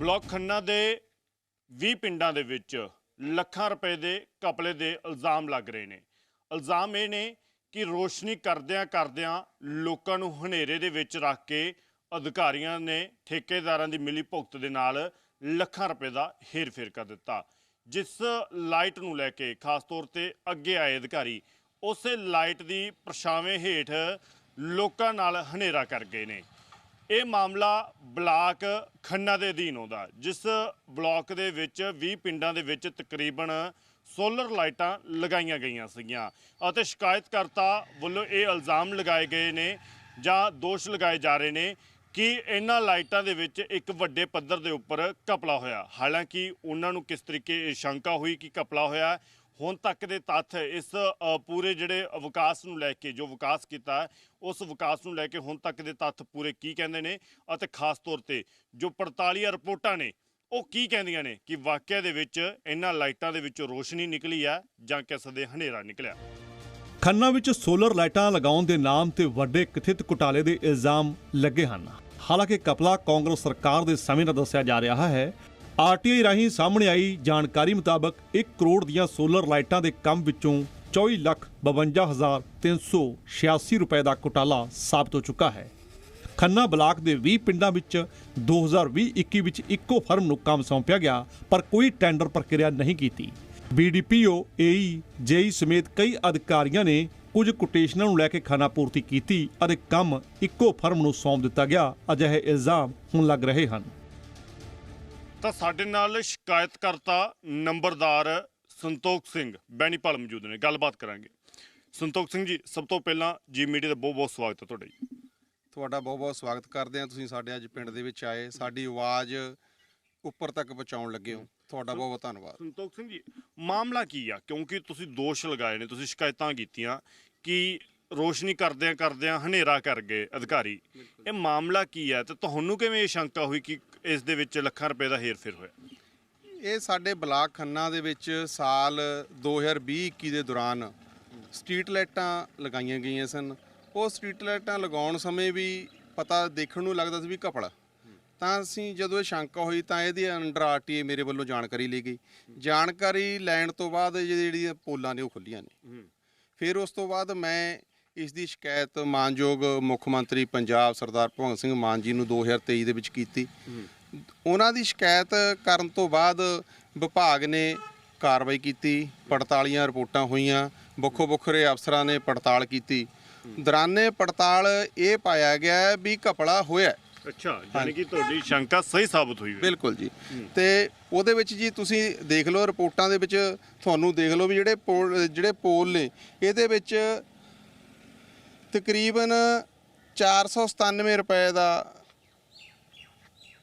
Block Khanna ਦੇ 20 ਪਿੰਡਾਂ ਦੇ ਵਿੱਚ ਲੱਖਾਂ ਰੁਪਏ ਦੇ ਕਪਲੇ ਦੇ ਇਲਜ਼ਾਮ ਲੱਗ ਰਹੇ ਨੇ। ਇਲਜ਼ਾਮ ਇਹ ਨੇ ਕਿ ਰੋਸ਼ਨੀ ਕਰਦਿਆਂ ਕਰਦਿਆਂ ਲੋਕਾਂ ਨੂੰ ਹਨੇਰੇ ਦੇ ਵਿੱਚ ਰੱਖ ਕੇ ਅਧਿਕਾਰੀਆਂ ਨੇ ਠੇਕੇਦਾਰਾਂ ਦੀ ਮਿਲੀ ਭੁਗਤ ਦੇ ਨਾਲ ਲੱਖਾਂ ਰੁਪਏ ਦਾ ਹੇਰ-ਫੇਰ ਕਰ ਦਿੱਤਾ। ਜਿਸ ਲਾਈਟ ਨੂੰ ਲੈ ਕੇ ਖਾਸ ਤੌਰ ਤੇ ਅੱਗੇ ਆਏ ਅਧਿਕਾਰੀ, ਉਸੇ ਲਾਈਟ ਦੀ ਪਰਛਾਵੇਂ ਹੇਠ ਲੋਕਾਂ ਨਾਲ ਹਨੇਰਾ ਕਰ ਗਏ ਨੇ। ਇਹ ਮਾਮਲਾ ਬਲਾਕ ਖੰਨਾ ਦੇ ਅਧੀਨ ਆਉਂਦਾ ਜਿਸ ਬਲਾਕ ਦੇ ਵਿੱਚ 20 ਪਿੰਡਾਂ ਦੇ ਵਿੱਚ ਤਕਰੀਬਨ ਸੋਲਰ ਲਾਈਟਾਂ ਲਗਾਈਆਂ ਗਈਆਂ ਸੀਗੀਆਂ ਅਤੇ ਸ਼ਿਕਾਇਤਕਰਤਾ ਵੱਲੋਂ ਇਹ ਇਲਜ਼ਾਮ ਲਗਾਏ ਗਏ ਨੇ ਜਾਂ ਦੋਸ਼ ਲਗਾਏ ਜਾ ਰਹੇ ਨੇ ਕਿ ਇਹਨਾਂ ਲਾਈਟਾਂ ਦੇ ਵਿੱਚ ਇੱਕ ਵੱਡੇ ਪੱਧਰ ਦੇ ਉੱਪਰ ਕਪਲਾ ਹੋਇਆ। ਹਾਲਾਂਕਿ ਉਹਨਾਂ ਨੂੰ ਕਿਸ ਤਰੀਕੇ ਇਹ ਸ਼ੰਕਾ ਹੋਈ ਕਿ ਕਪਲਾ ਹੋਇਆ ਹੁਣ ਤੱਕ ਦੇ ਤੱਥ ਇਸ ਪੂਰੇ ਜਿਹੜੇ ਵਿਕਾਸ ਨੂੰ ਲੈ ਕੇ, ਜੋ ਵਿਕਾਸ ਕੀਤਾ ਉਸ ਵਿਕਾਸ ਨੂੰ ਲੈ ਕੇ ਹੁਣ ਤੱਕ ਦੇ ਤੱਥ ਪੂਰੇ ਕੀ ਕਹਿੰਦੇ ਨੇ ਅਤੇ ਖਾਸ ਤੌਰ ਤੇ ਜੋ 45 ਰਿਪੋਰਟਾਂ ਨੇ, ਉਹ ਕੀ ਕਹਿੰਦੀਆਂ ਨੇ ਕਿ ਵਾਕਿਆ ਦੇ ਵਿੱਚ ਇਹਨਾਂ ਲਾਈਟਾਂ ਦੇ ਵਿੱਚੋਂ ਰੋਸ਼ਨੀ ਨਿਕਲੀ ਆ ਜਾਂ ਕਿਸ ਦੇ ਹਨੇਰਾ ਨਿਕਲਿਆ? ਖੰਨਾ ਵਿੱਚ ਸੋਲਰ ਲਾਈਟਾਂ ਲਗਾਉਣ ਦੇ ਨਾਮ ਤੇ ਵੱਡੇ ਕਥਿਤ ਘੁਟਾਲੇ ਦੇ ਇਲਜ਼ਾਮ ਲੱਗੇ ਹਨ। ਹਾਲਾਂਕਿ ਕਪਲਾ ਕਾਂਗਰਸ ਸਰਕਾਰ ਦੇ ਸਮੇਂ ਦਾ ਦੱਸਿਆ ਜਾ ਰਿਹਾ ਹੈ ਆਰਟੀਆਈ ਰਾਹੀਂ ਸਾਹਮਣੇ ਆਈ ਜਾਣਕਾਰੀ ਮੁਤਾਬਕ 1 ਕਰੋੜ ਦੀਆਂ ਸੋਲਰ ਲਾਈਟਾਂ ਦੇ ਕੰਮ ਵਿੱਚੋਂ 24 ਲੱਖ 52386 ਰੁਪਏ ਦਾ ਘੁਟਾਲਾ ਸਾਬਤ ਹੋ ਚੁੱਕਾ ਹੈ। ਖੰਨਾ ਬਲਾਕ ਦੇ 20 ਪਿੰਡਾਂ ਵਿੱਚ 2020-21 ਵਿੱਚ ਇੱਕੋ ਫਰਮ ਨੂੰ ਕੰਮ ਸੌਂਪਿਆ ਗਿਆ, ਪਰ ਕੋਈ ਟੈਂਡਰ ਪ੍ਰਕਿਰਿਆ ਨਹੀਂ ਕੀਤੀ। ਬੀਡੀਪੀਓ, ਏਈ, ਜੇਈ ਸਮੇਤ ਕਈ ਅਧਿਕਾਰੀਆਂ ਨੇ ਕੁਝ ਕੋਟੇਸ਼ਨਾਂ ਨੂੰ ਲੈ ਕੇ ਖਾਨਾ ਪੂਰਤੀ ਕੀਤੀ ਅਤੇ ਕੰਮ ਇੱਕੋ ਫਰਮ ਨੂੰ ਸੌਂਪ ਦਿੱਤਾ ਗਿਆ। ਅਜਿਹੇ ਇਲਜ਼ਾਮ ਹੁਣ ਲੱਗ ਰਹੇ ਹਨ। ਤਾਂ ਸਾਡੇ ਨਾਲ ਸ਼ਿਕਾਇਤਕਰਤਾ ਨੰਬਰਦਾਰ ਸੰਤੋਖ ਸਿੰਘ ਬੈਣੀਪਾਲ ਮੌਜੂਦ ਨੇ। ਗੱਲਬਾਤ ਕਰਾਂਗੇ। ਸੰਤੋਖ ਸਿੰਘ ਜੀ ਸਭ ਤੋਂ ਪਹਿਲਾਂ ਜੀ ਮੀਡੀਆ ਦਾ ਬਹੁਤ ਬਹੁਤ ਸਵਾਗਤ ਹੈ ਤੁਹਾਡਾ ਜੀ। ਤੁਹਾਡਾ ਬਹੁਤ ਬਹੁਤ ਸਵਾਗਤ ਕਰਦੇ ਹਾਂ। ਤੁਸੀਂ ਸਾਡੇ ਅੱਜ ਪਿੰਡ ਦੇ ਵਿੱਚ ਆਏ। ਸਾਡੀ ਆਵਾਜ਼ ਉੱਪਰ ਤੱਕ ਪਹੁੰਚਾਉਣ ਲੱਗੇ ਹੋ। ਤੁਹਾਡਾ ਬਹੁਤ ਬਹੁਤ ਧੰਨਵਾਦ। ਸੰਤੋਖ ਸਿੰਘ ਜੀ ਮਾਮਲਾ ਕੀ ਆ? ਕਿਉਂਕਿ ਤੁਸੀਂ ਦੋਸ਼ ਲਗਾਏ ਨੇ ਤੁਸੀਂ ਸ਼ਿਕਾਇਤਾਂ ਕੀਤੀਆਂ ਕਿ ਰੋਸ਼ਨੀ ਕਰਦਿਆਂ ਕਰਦਿਆਂ ਹਨੇਰਾ ਕਰ ਗਏ ਅਧਿਕਾਰੀ। ਇਹ ਮਾਮਲਾ ਕੀ ਹੈ ਤੇ ਤੁਹਾਨੂੰ ਕਿਵੇਂ ਇਹ ਸ਼ੰਕਾ ਹੋਈ ਕਿ ਇਸ ਦੇ ਵਿੱਚ ਲੱਖਾਂ ਰੁਪਏ ਦਾ ਹੇਰ-ਫੇਰ ਹੋਇਆ। ਇਹ ਸਾਡੇ ਬਲਾਕ ਖੰਨਾ ਦੇ ਵਿੱਚ ਸਾਲ 2020-21 ਦੇ ਦੌਰਾਨ ਸਟਰੀਟ ਲਾਈਟਾਂ ਲਗਾਈਆਂ ਗਈਆਂ ਸਨ। ਉਹ ਸਟਰੀਟ ਲਾਈਟਾਂ ਲਗਾਉਣ ਸਮੇਂ ਵੀ ਪਤਾ ਦੇਖਣ ਨੂੰ ਲੱਗਦਾ ਸੀ ਵੀ ਕਪੜਾ ਤਾਂ ਅਸੀਂ ਜਦੋਂ ਇਹ ਸ਼ੰਕਾ ਹੋਈ ਤਾਂ ਇਹਦੇ ਅੰਡਰ ਆਰਟੀਏ ਮੇਰੇ ਵੱਲੋਂ ਜਾਣਕਾਰੀ ਲਈ ਗਈ। ਜਾਣਕਾਰੀ ਲੈਣ ਤੋਂ ਬਾਅਦ ਜਿਹੜੀਆਂ ਪੋਲਾਂ ਨੇ ਉਹ ਖੁੱਲੀਆਂ ਨੇ। ਫਿਰ ਉਸ ਤੋਂ ਬਾਅਦ ਮੈਂ ਇਸ ਦੀ ਸ਼ਿਕਾਇਤ ਮਾਨਯੋਗ ਮੁੱਖ ਮੰਤਰੀ ਪੰਜਾਬ ਸਰਦਾਰ ਭਗਵੰਤ ਸਿੰਘ ਮਾਨ ਜੀ ਨੂੰ 2023 ਦੇ ਵਿੱਚ ਕੀਤੀ। ਉਹਨਾਂ ਦੀ ਸ਼ਿਕਾਇਤ ਕਰਨ ਤੋਂ ਬਾਅਦ ਵਿਭਾਗ ਨੇ ਕਾਰਵਾਈ ਕੀਤੀ ਪੜਤਾਲੀਆਂ ਰਿਪੋਰਟਾਂ ਹੋਈਆਂ ਵੱਖੋ ਵੱਖਰੇ ਅਫਸਰਾਂ ਨੇ ਪੜਤਾਲ ਕੀਤੀ। ਦੌਰਾਨੇ ਪੜਤਾਲ ਇਹ ਪਾਇਆ ਗਿਆ ਵੀ ਘਪਲਾ ਹੋਇਆ। ਅੱਛਾ ਯਾਨੀ ਕਿ ਤੁਹਾਡੀ ਸ਼ੰਕਾ ਸਹੀ ਸਾਬਤ ਹੋਈ ਬਿਲਕੁਲ ਜੀ। ਤੇ ਉਹਦੇ ਵਿੱਚ ਜੀ ਤੁਸੀਂ ਦੇਖ ਲਓ ਰਿਪੋਰਟਾਂ ਦੇ ਵਿੱਚ ਤੁਹਾਨੂੰ ਦੇਖ ਲਓ ਵੀ ਜਿਹੜੇ ਪੋਲ ਜਿਹੜੇ ਪੋਲ ਨੇ ਇਹਦੇ ਵਿੱਚ ਤਕਰੀਬਨ 497 ਰੁਪਏ ਦਾ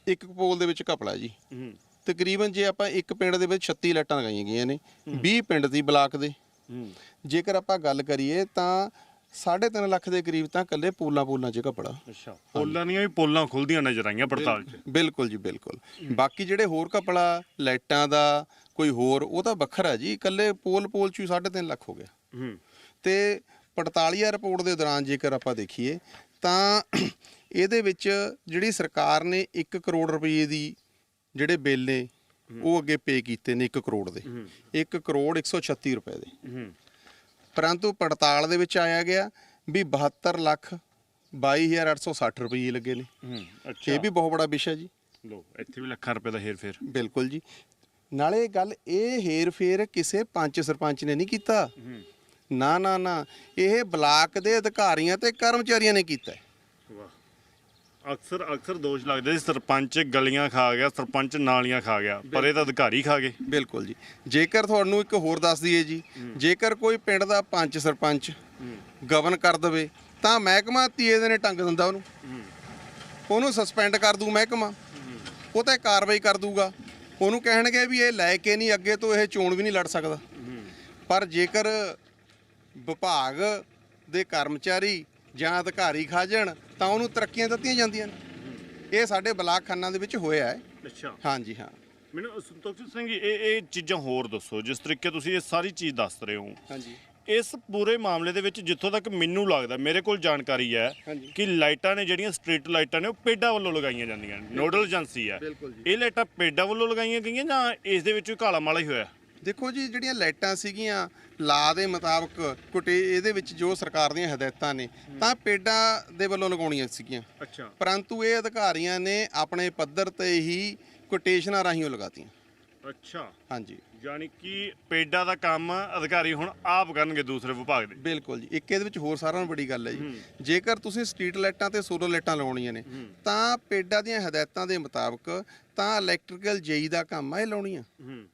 ਇੱਕ ਪੋਲ ਦੇ ਵਿੱਚ ਘਪਲਾ ਜੀ। ਹੂੰ। ਤਕਰੀਬਨ ਜੇ ਆਪਾਂ ਇੱਕ ਪਿੰਡ ਦੇ ਵਿੱਚ 36 ਲਾਈਟਾਂ ਲਗਾਈਆਂ ਗਈਆਂ ਨੇ 20 ਪਿੰਡ ਦੀ ਬਲਾਕ ਦੇ। ਹੂੰ। ਜੇਕਰ ਆਪਾਂ ਗੱਲ ਕਰੀਏ ਤਾਂ 3.5 ਲੱਖ ਦੇ ਕਰੀਬ ਤਾਂ ਕੱਲੇ ਪੋਲਾਂ ਪੋਲਾਂ 'ਚ ਘਪਲਾ। ਅੱਛਾ। ਪੋਲਾਂ ਦੀਆਂ ਵੀ ਪੋਲਾਂ ਖੁੱਲਦੀਆਂ ਨਜ਼ਰ ਆਈਆਂ ਪੜਤਾਲ 'ਚ। ਬਿਲਕੁਲ ਜੀ ਬਿਲਕੁਲ। ਬਾਕੀ ਜਿਹੜੇ ਹੋਰ ਕਪੜਾ ਲਾਈਟਾਂ ਦਾ ਕੋਈ ਹੋਰ ਉਹ ਤਾਂ ਵੱਖਰਾ ਜੀ। ਇਕੱਲੇ ਪੋਲ ਪੋਲ ਚ ਹੀ 3.5 ਲੱਖ ਹੋ ਗਿਆ। ਹੂੰ। ਤੇ 45 ਰਿਪੋਰਟ ਦੇ ਦੌਰਾਨ ਜੇਕਰ ਆਪਾਂ ਦੇਖੀਏ ਤਾਂ ਇਹਦੇ ਵਿੱਚ ਜਿਹੜੀ ਸਰਕਾਰ ਨੇ 1 ਕਰੋੜ ਰੁਪਏ ਦੀ ਜਿਹੜੇ ਬਿੱਲ ਨੇ ਉਹ ਅੱਗੇ ਪੇ ਕੀਤੇ ਨੇ 1 ਕਰੋੜ ਦੇ। 1 ਕਰੋੜ 136 ਰੁਪਏ ਦੇ। ਪਰੰਤੂ ਪੜਤਾਲ ਦੇ ਵਿੱਚ ਆਇਆ ਗਿਆ ਵੀ 72 ਲੱਖ 22860 ਰੁਪਏ ਲੱਗੇ ਨੇ। ਅੱਛਾ। ਇਹ ਵੀ ਬਹੁਤ ਬੜਾ ਵਿਸ਼ਾ ਜੀ। ਲੋ ਇੱਥੇ ਵੀ ਲੱਖਾਂ ਰੁਪਏ ਦਾ ਹੇਰ-ਫੇਰ ਬਿਲਕੁਲ ਜੀ। ਨਾਲੇ ਗੱਲ ਇਹ ਹੇਰ ਫੇਰ ਕਿਸੇ ਪੰਚ ਸਰਪੰਚ ਨੇ ਨਹੀਂ ਕੀਤਾ। ਨਾ ਨਾ ਨਾ। ਇਹ ਬਲਾਕ ਦੇ ਅਧਿਕਾਰੀਆਂ ਤੇ ਕਰਮਚਾਰੀਆਂ ਨੇ ਕੀਤਾ ਹੈ। ਵਾਹ। ਅਕਸਰ ਅਕਸਰ ਦੋਸ਼ ਲੱਗਦੇ ਸੀ ਸਰਪੰਚ ਗਲੀਆਂ ਖਾ ਗਿਆ ਸਰਪੰਚ ਨਾਲੀਆਂ ਖਾ ਗਿਆ ਪਰ ਇਹ ਤਾਂ ਅਧਿਕਾਰੀ ਖਾ ਗਏ। ਬਿਲਕੁਲ ਜੀ। ਜੇਕਰ ਤੁਹਾਨੂੰ ਇੱਕ ਹੋਰ ਦੱਸ ਦਈਏ ਜੀ ਜੇਕਰ ਕੋਈ ਪਿੰਡ ਦਾ ਪੰਚ ਸਰਪੰਚ ਗਵਨ ਕਰ ਦਵੇ ਤਾਂ ਮਹਿਕਮਾ ਤੀਏ ਦੇ ਨੇ ਟੰਗ ਦਿੰਦਾ ਉਹਨੂੰ। ਉਹਨੂੰ ਸਸਪੈਂਡ ਕਰ ਦੂ ਮਹਿਕਮਾ। ਉਹ ਤੇ ਕਾਰਵਾਈ ਕਰ ਦੂਗਾ। ਉਹਨੂੰ ਕਹਿਣਗੇ ਵੀ ਇਹ ਲੈ ਕੇ ਨਹੀਂ ਅੱਗੇ ਤੋਂ ਇਹ ਚੋਣ ਵੀ ਨਹੀਂ ਲੜ ਸਕਦਾ। ਪਰ ਜੇਕਰ ਵਿਭਾਗ ਦੇ ਕਰਮਚਾਰੀ ਜਾਂ ਅਧਿਕਾਰੀ ਖਾ ਜਾਣ ਤਾਂ ਉਹਨੂੰ ਤਰੱਕੀਆਂ ਦਿੱਤੀਆਂ ਜਾਂਦੀਆਂ ਨੇ। ਇਹ ਸਾਡੇ ਬਲਾਕ ਖੰਨਾ ਦੇ ਵਿੱਚ ਹੋਇਆ ਹੈ। ਅੱਛਾ। ਹਾਂਜੀ ਹਾਂ। ਮੈਨੂੰ ਸੰਤੋਖ ਸਿੰਘ ਜੀ ਇਹ ਇਹ ਚੀਜ਼ਾਂ ਹੋਰ ਦੱਸੋ ਜਿਸ ਤਰੀਕੇ ਤੁਸੀਂ ਇਹ ਸਾਰੀ ਚੀਜ਼ ਦੱਸ ਰਹੇ ਹੋ। ਹਾਂਜੀ। ਇਸ ਪੂਰੇ ਮਾਮਲੇ ਦੇ ਵਿੱਚ ਜਿੱਥੋਂ ਤੱਕ ਮੈਨੂੰ ਲੱਗਦਾ ਮੇਰੇ ਕੋਲ ਜਾਣਕਾਰੀ ਹੈ ਹਾਂਜੀ। ਕਿ ਲਾਈਟਾਂ ਨੇ ਜਿਹੜੀਆਂ ਸਟਰੀਟ ਲਾਈਟਾਂ ਨੇ ਉਹ ਪੇਡਾਂ ਵੱਲੋਂ ਲਗਾਈਆਂ ਜਾਂਦੀਆਂ ਨੇ। ਨੋਡਲ ਏਜੰਸੀ ਹੈ। ਬਿਲਕੁਲ ਜੀ। ਇਹ ਲਾਈਟਾਂ ਪੇਡਾਂ ਵੱਲੋਂ ਲਗਾਈਆਂ ਗਈਆਂ ਜਾਂ ਇਸ ਦੇ ਵਿੱਚ ਕਾਲਾ ਮਾਲਾ ਹੀ ਹੋਇਆ? ਦੇਖੋ ਜੀ ਜਿਹੜੀਆਂ ਲਾਈਟਾਂ ਸੀਗੀਆਂ ਲਾ ਦੇ ਮੁਤਾਬਕ ਕੁਟੇ ਇਹਦੇ ਵਿੱਚ ਜੋ ਸਰਕਾਰ ਦੀਆਂ ਹਦਾਇਤਾਂ ਨੇ ਤਾਂ ਪੇਡਾਂ ਦੇ ਵੱਲੋਂ ਲਗਾਉਣੀਆਂ ਸੀਗੀਆਂ। ਅੱਛਾ। ਪਰੰਤੂ ਇਹ ਅਧਿਕਾਰੀਆਂ ਨੇ ਆਪਣੇ ਪੱਧਰ ਤੇ ਹੀ ਕੋਟੇਸ਼ਨਾਂ ਰਾਹੀਂ ਉਹ ਲਗਾਤੀਆਂ। ਅੱਛਾ। ਹਾਂਜੀ। ਯਾਨੀ ਕਿ ਪੇਡਾਂ ਦਾ ਕੰਮ ਅਧਿਕਾਰੀ ਹੁਣ ਆਪ ਕਰਨਗੇ ਦੂਸਰੇ ਵਿਭਾਗ ਦੇ। ਬਿਲਕੁਲ ਜੀ। ਇੱਕ ਇਹਦੇ ਵਿੱਚ ਹੋਰ ਸਾਰਿਆਂ ਨਾਲੋਂ ਵੱਡੀ ਗੱਲ ਹੈ ਜੀ। ਜੇਕਰ ਤੁਸੀਂ ਸਟਰੀਟ ਲਾਈਟਾਂ ਤੇ ਸੋਲਰ ਲਾਈਟਾਂ ਲਗਾਉਣੀਆਂ ਨੇ ਤਾਂ ਪੇਡਾਂ ਦੀਆਂ ਹਦਾਇਤਾਂ ਦੇ ਮੁਤਾਬਕ ਤਾਂ ਇਲੈਕਟ੍ਰੀਕਲ ਜੇਈ ਦਾ ਕੰਮ ਆ ਇਹ ਲਾਉਣੀਆਂ। ਹੂੰ।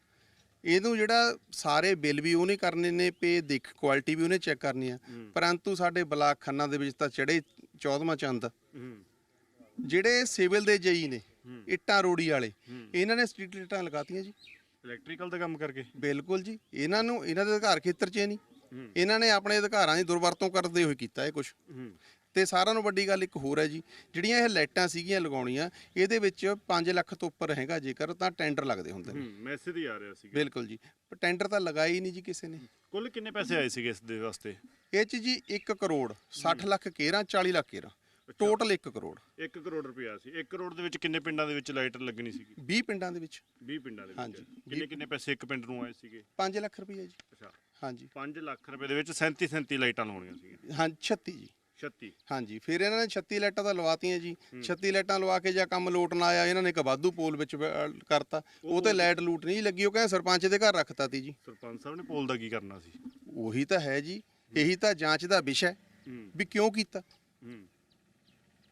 ਇਹਨੂੰ ਜਿਹੜਾ ਸਾਰੇ ਬਿੱਲ ਵੀ ਉਹਨੇ ਕਰਨੇ ਨੇ ਪੇ ਦੇਖ ਕੁਆਲਿਟੀ ਵੀ ਉਹਨੇ ਚੈੱਕ ਕਰਨੀ ਆ। ਪਰੰਤੂ ਸਾਡੇ ਬਲਾਕ ਖੰਨਾ ਦੇ ਵਿੱਚ ਤਾਂ ਚੜੇ 14ਵਾਂ ਚੰਦ। ਜਿਹੜੇ ਸਿਵਲ ਦੇ ਜਈ ਨੇ ਇੱਟਾਂ ਰੋੜੀ ਵਾਲੇ ਇਹਨਾਂ ਨੇ ਸਟਰੀਟ ਲਾਈਟਾਂ ਲਗਾਤੀਆਂ ਜੀ। ਇਲੈਕਟ੍ਰੀਕਲ ਦਾ ਕੰਮ ਕਰਕੇ। ਬਿਲਕੁਲ ਜੀ। ਇਹਨਾਂ ਨੂੰ ਇਹਨਾਂ ਦੇ ਅਧਿਕਾਰ ਖੇਤਰ 'ਚ ਨਹੀਂ। ਇਹਨਾਂ ਨੇ ਆਪਣੇ ਅਧਿਕਾਰਾਂ ਦੀ ਦੁਰਵਰਤੋਂ ਕਰਦੇ ਹੋਏ ਕੀਤਾ ਇਹ ਕੁਝ ਤੇ ਸਾਰਿਆਂ ਨੂੰ ਵੱਡੀ ਗੱਲ ਇੱਕ ਹੋਰ ਹੈ ਜੀ ਜਿਹੜੀਆਂ ਇਹ ਲਾਈਟਾਂ ਸੀਗੀਆਂ ਲਗਾਉਣੀਆਂ ਇਹਦੇ ਵਿੱਚ 5 ਲੱਖ ਤੋਂ ਉੱਪਰ ਹੈਗਾ ਜੇਕਰ ਤਾਂ ਟੈਂਡਰ ਲੱਗਦੇ ਹੁੰਦੇ ਨੇ। ਮੈਸੇਜ ਹੀ ਆ ਰਿਹਾ ਸੀ ਬਿਲਕੁਲ ਜੀ ਟੈਂਡਰ ਤਾਂ ਹੀ ਨਹੀਂ ਜੀ ਕਿਸੇ ਨੇ। ਕੁੱਲ ਕਿੰਨੇ ਪੈਸੇ ਆਏ ਸੀਗੇ ਇਸ ਦੇ ਵਾਸਤੇ? ਇਹ ਚ ਜੀ 1 ਕਰੋੜ 60 ਲੱਖ ਕੇਰਾਂ 40 ਲੱਖ ਕੇਰਾਂ ਟੋਟਲ 1 ਕਰੋੜ। 1 ਕਰੋੜ ਰੁਪਇਆ ਸੀ। 1 ਕਰੋੜ ਦੇ ਵਿੱਚ ਕਿੰਨੇ ਪਿੰਡਾਂ ਦੇ ਵਿੱਚ ਲਾਈਟ ਲੱਗਣੀ ਸੀਗੀ? 20 ਪਿੰਡਾਂ ਦੇ ਵਿੱਚ। 20 ਪਿੰਡਾਂ ਦੇ ਵਿੱਚ। ਕਿੰਨੇ ਕਿੰਨੇ ਪੈਸੇ ਇੱਕ ਪਿੰਡ ਨੂੰ ਆਏ ਸੀਗੇ? 5 ਲੱਖ ਰੁਪਏ ਜੀ। ਅੱਛਾ। ਹਾਂਜੀ। 5 ਲੱਖ ਰੁਪਏ ਦੇ ਵਿੱਚ 37 37 ਲਾਈਟਾਂ ਲਾਉਣੀਆਂ ਸੀਗੀਆਂ। ਹਾਂ 36 ਜੀ। 36 ਹਾਂਜੀ ਫਿਰ ਇਹਨਾਂ ਨੇ 36 ਲਾਈਟਾਂ ਤਾਂ ਲਵਾਤੀਆਂ ਜੀ। 36 ਲਾਈਟਾਂ ਲਵਾ ਕੇ ਜਾਂ ਕੰਮ ਲੋਟ ਨਾ ਆਇਆ ਇਹਨਾਂ ਨੇ ਇੱਕ ਵਾਧੂ ਪੋਲ ਵਿੱਚ ਕਰਤਾ। ਉਹ ਤੇ ਲਾਈਟ ਲੂਟ ਨਹੀਂ ਲੱਗੀ ਉਹ ਕਹਿੰਦੇ ਸਰਪੰਚ ਦੇ ਘਰ ਰੱਖਤਾ ਤੀ ਜੀ। ਸਰਪੰਚ ਸਾਹਿਬ ਨੇ ਪੋਲ ਦਾ ਕੀ ਕਰਨਾ ਸੀ? ਉਹੀ ਤਾਂ ਹੈ ਜੀ ਇਹੀ ਤਾਂ ਜਾਂਚ ਦਾ ਵਿਸ਼ਾ ਹੈ ਹੂੰ। ਵੀ ਕਿਉਂ ਕੀਤਾ। ਹੂੰ।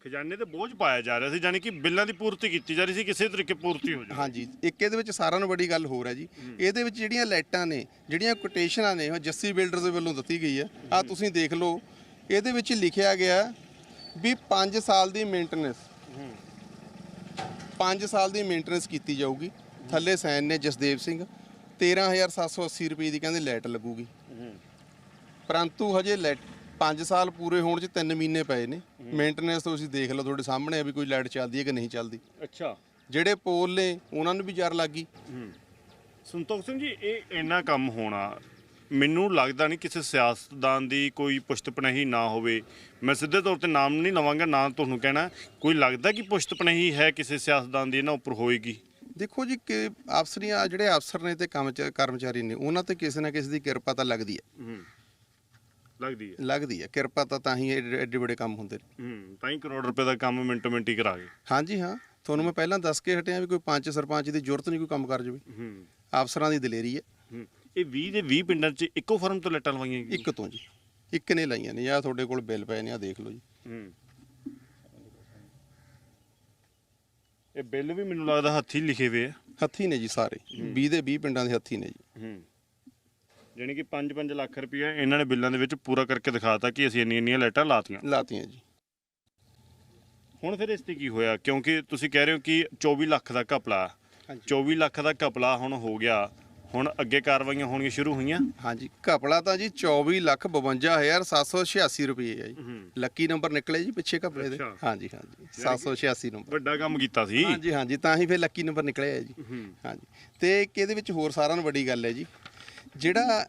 ਖਜ਼ਾਨੇ ਤੇ ਬੋਝ ਪਾਇਆ ਜਾ ਰਿਹਾ ਸੀ ਯਾਨੀ ਕਿ ਬਿੱਲਾਂ ਦੀ ਪੂਰਤੀ ਕੀਤੀ ਜਾ ਰਹੀ ਸੀ ਕਿਸੇ ਤਰੀਕੇ ਪੂਰਤੀ ਹੋ ਜਾਵੇ ਹਾਂਜੀ ਇੱਕ ਇਹਦੇ ਵਿੱਚ ਸਾਰਿਆਂ ਨੂੰ ਵੱਡੀ ਗੱਲ ਹੋਰ ਹੈ ਜੀ। ਇਹਦੇ ਵਿੱਚ ਜਿਹੜੀਆਂ ਲਾਈਟਾਂ ਨੇ ਜਿਹੜੀਆਂ ਕੋਟੇਸ਼ਨਾਂ ਨੇ ਉਹ ਜੱਸੀ ਬਿਲਡਰਸ ਦੇ ਵੱਲੋਂ ਦਿੱਤੀ ਗਈ ਹੈ। ਆ ਤੁਸੀਂ ਦੇਖ ਲਓ ਇਹਦੇ ਵਿੱਚ ਲਿਖਿਆ ਗਿਆ ਵੀ 5 ਸਾਲ ਦੀ ਮੇਨਟੇਨੈਂਸ 5 ਸਾਲ ਦੀ ਮੇਨਟੇਨੈਂਸ ਕੀਤੀ ਜਾਊਗੀ। ਥੱਲੇ ਸਾਈਨ ਨੇ ਜਸਦੇਵ ਸਿੰਘ। 13780 ਰੁਪਏ ਦੀ ਕਹਿੰਦੇ ਲਾਈਟ ਲੱਗੂਗੀ। ਪਰੰਤੂ ਹਜੇ ਲਾਈਟ 5 ਸਾਲ ਪੂਰੇ ਹੋਣ 'ਚ 3 ਮਹੀਨੇ ਪਏ ਨੇ। ਮੇਨਟੇਨੈਂਸ ਤੁਸੀਂ ਦੇਖ ਲਓ ਤੁਹਾਡੇ ਸਾਹਮਣੇ ਆ ਵੀ ਕੋਈ ਲਾਈਟ ਚੱਲਦੀ ਹੈ ਕਿ ਨਹੀਂ ਚੱਲਦੀ। ਅੱਛਾ। ਜਿਹੜੇ ਪੋਲ ਨੇ ਉਹਨਾਂ ਨੂੰ ਵੀ ਜਰ ਲੱਗ ਗਈ। ਸੰਤੋਖ ਸਿੰਘ ਜੀ ਇਹ ਇੰਨਾ ਕੰਮ ਹੋਣਾ ਮੈਨੂੰ ਲੱਗਦਾ ਨਹੀਂ ਕਿਸੇ ਸਿਆਸਤਦਾਨ ਦੀ ਕੋਈ ਪੁਸ਼ਤਪਨਹੀ ਨਾ ਹੋਵੇ। ਮੈਂ ਸਿੱਧੇ ਤੌਰ ਤੇ ਨਾਮ ਨਹੀਂ ਲਵਾਂਗਾ ਨਾ ਤੁਹਾਨੂੰ ਕਹਿਣਾ। ਕੋਈ ਲੱਗਦਾ ਕਿ ਪੁਸ਼ਤਪਨਹੀ ਹੈ ਕਿਸੇ ਸਿਆਸਤਦਾਨ ਦੀ ਇਹਨਾਂ ਉੱਪਰ ਹੋਏਗੀ? ਦੇਖੋ ਜੀ ਕਿ ਅਫਸਰੀਆਂ ਜਿਹੜੇ ਅਫਸਰ ਨੇ ਤੇ ਕੰਮ ਕਰਮਚਾਰੀ ਨੇ ਉਹਨਾਂ ਤੇ ਕਿਸੇ ਨਾ ਕਿਸੇ ਦੀ ਕਿਰਪਾ ਤਾਂ ਲੱਗਦੀ ਹੈ। ਲੱਗਦੀ ਹੈ। ਲੱਗਦੀ ਹੈ। ਕਿਰਪਾ ਤਾਂ ਤਾਂ ਹੀ ਐਡੇ ਵੱਡੇ ਕੰਮ ਹੁੰਦੇ ਨੇ। ਹੂੰ ਤਾਂ ਹੀ ਕਰੋੜ ਰੁਪਏ ਦਾ ਕੰਮ ਮਿੰਟੋ ਮਿੰਟੀ ਕਰਾ ਗਏ। ਹਾਂਜੀ ਹਾਂ। ਤੁਹਾਨੂੰ ਮੈਂ ਪਹਿਲਾਂ ਦੱਸ ਕੇ ਹਟਿਆ ਵੀ ਕੋਈ ਪੰਚ ਸਰਪੰਚ ਦੀ ਜ਼ਰੂਰਤ ਨਹੀਂ ਕੋਈ ਕੰਮ ਕਰ ਜਾਵੇ ਹੂੰ। ਅਫਸਰਾਂ ਦੀ ਦਲੇਰੀ ਹੂੰ। ਇਹ 20 ਦੇ 20 ਪਿੰਡਾਂ 'ਚ ਇੱਕੋ ਫਰਮ ਤੋਂ ਲੈਟਾਂ ਲਵਾਈਆਂ ਗਈਆਂ ਇੱਕ ਤੋਂ ਜੀ। ਇੱਕ ਨੇ ਲਾਈਆਂ ਨੇ ਜਾਂ ਤੁਹਾਡੇ ਕੋਲ ਬਿੱਲ ਪਏ ਨੇ ਆ ਦੇਖ ਲਓ ਜੀ। ਹੂੰ। ਇਹ ਬਿੱਲ ਵੀ ਮੈਨੂੰ ਲੱਗਦਾ ਹੱਥੀਂ ਲਿਖੇ ਹੋਏ ਆ। ਹੱਥੀ ਨੇ ਜੀ ਸਾਰੇ। 20 ਦੇ 20 ਪਿੰਡਾਂ ਦੇ ਹੱਥੀ ਨੇ ਜੀ। ਹੂੰ। ਕਿ 5-5 ਲੱਖ ਰੁਪਏ ਇਹਨਾਂ ਨੇ ਬਿੱਲਾਂ ਦੇ ਵਿੱਚ ਪੂਰਾ ਕਰਕੇ ਦਿਖਾਤਾ ਕਿ ਅਸੀਂ ਇੰਨੀਆਂ ਇੰਨੀਆਂ ਲਾਈਟਾਂ ਲਾਤੀਆਂ। ਲਾਤੀਆਂ ਜੀ। ਹੁਣ ਫਿਰ ਇਸ ਤੇ ਕੀ ਹੋਇਆ? ਕਿਉਂਕਿ ਤੁਸੀਂ ਕਹਿ ਰਹੇ ਹੋ ਕਿ 24 ਲੱਖ ਦਾ ਘਪਲਾ। ਹਾਂਜੀ। 24 ਲੱਖ ਦਾ ਘਪਲਾ ਹੁਣ ਹੋ ਗਿਆ। ਹੁਣ ਅੱਗੇ ਕਾਰਵਾਈਆਂ ਹੋਣੀਆਂ ਸ਼ੁਰੂ ਹੋਈਆਂ। ਹਾਂਜੀ ਘਪਲਾ ਤਾਂ ਜੀ 24 ਲੱਖ 52786 ਰੁਪਏ ਹੈ ਜੀ। ਲੱਕੀ ਨੰਬਰ ਨਿਕਲੇ ਜੀ ਪਿੱਛੇ ਘਪਲੇ ਦੇ। ਅੱਛਾ। ਹਾਂਜੀ ਹਾਂਜੀ 786 ਨੰਬਰ ਵੱਡਾ ਕੰਮ ਕੀਤਾ ਸੀ। ਹਾਂਜੀ ਹਾਂਜੀ ਤਾਂ ਹੀ ਫਿਰ ਲੱਕੀ ਨੰਬਰ ਨਿਕਲਿਆ ਹੈ ਜੀ। ਹਾਂਜੀ ਤੇ ਇੱਕ ਇਹਦੇ ਵਿੱਚ ਹੋਰ ਸਾਰਿਆਂ ਨੂੰ ਵੱਡੀ ਗੱਲ ਹੈ ਜੀ। ਜਿਹੜਾ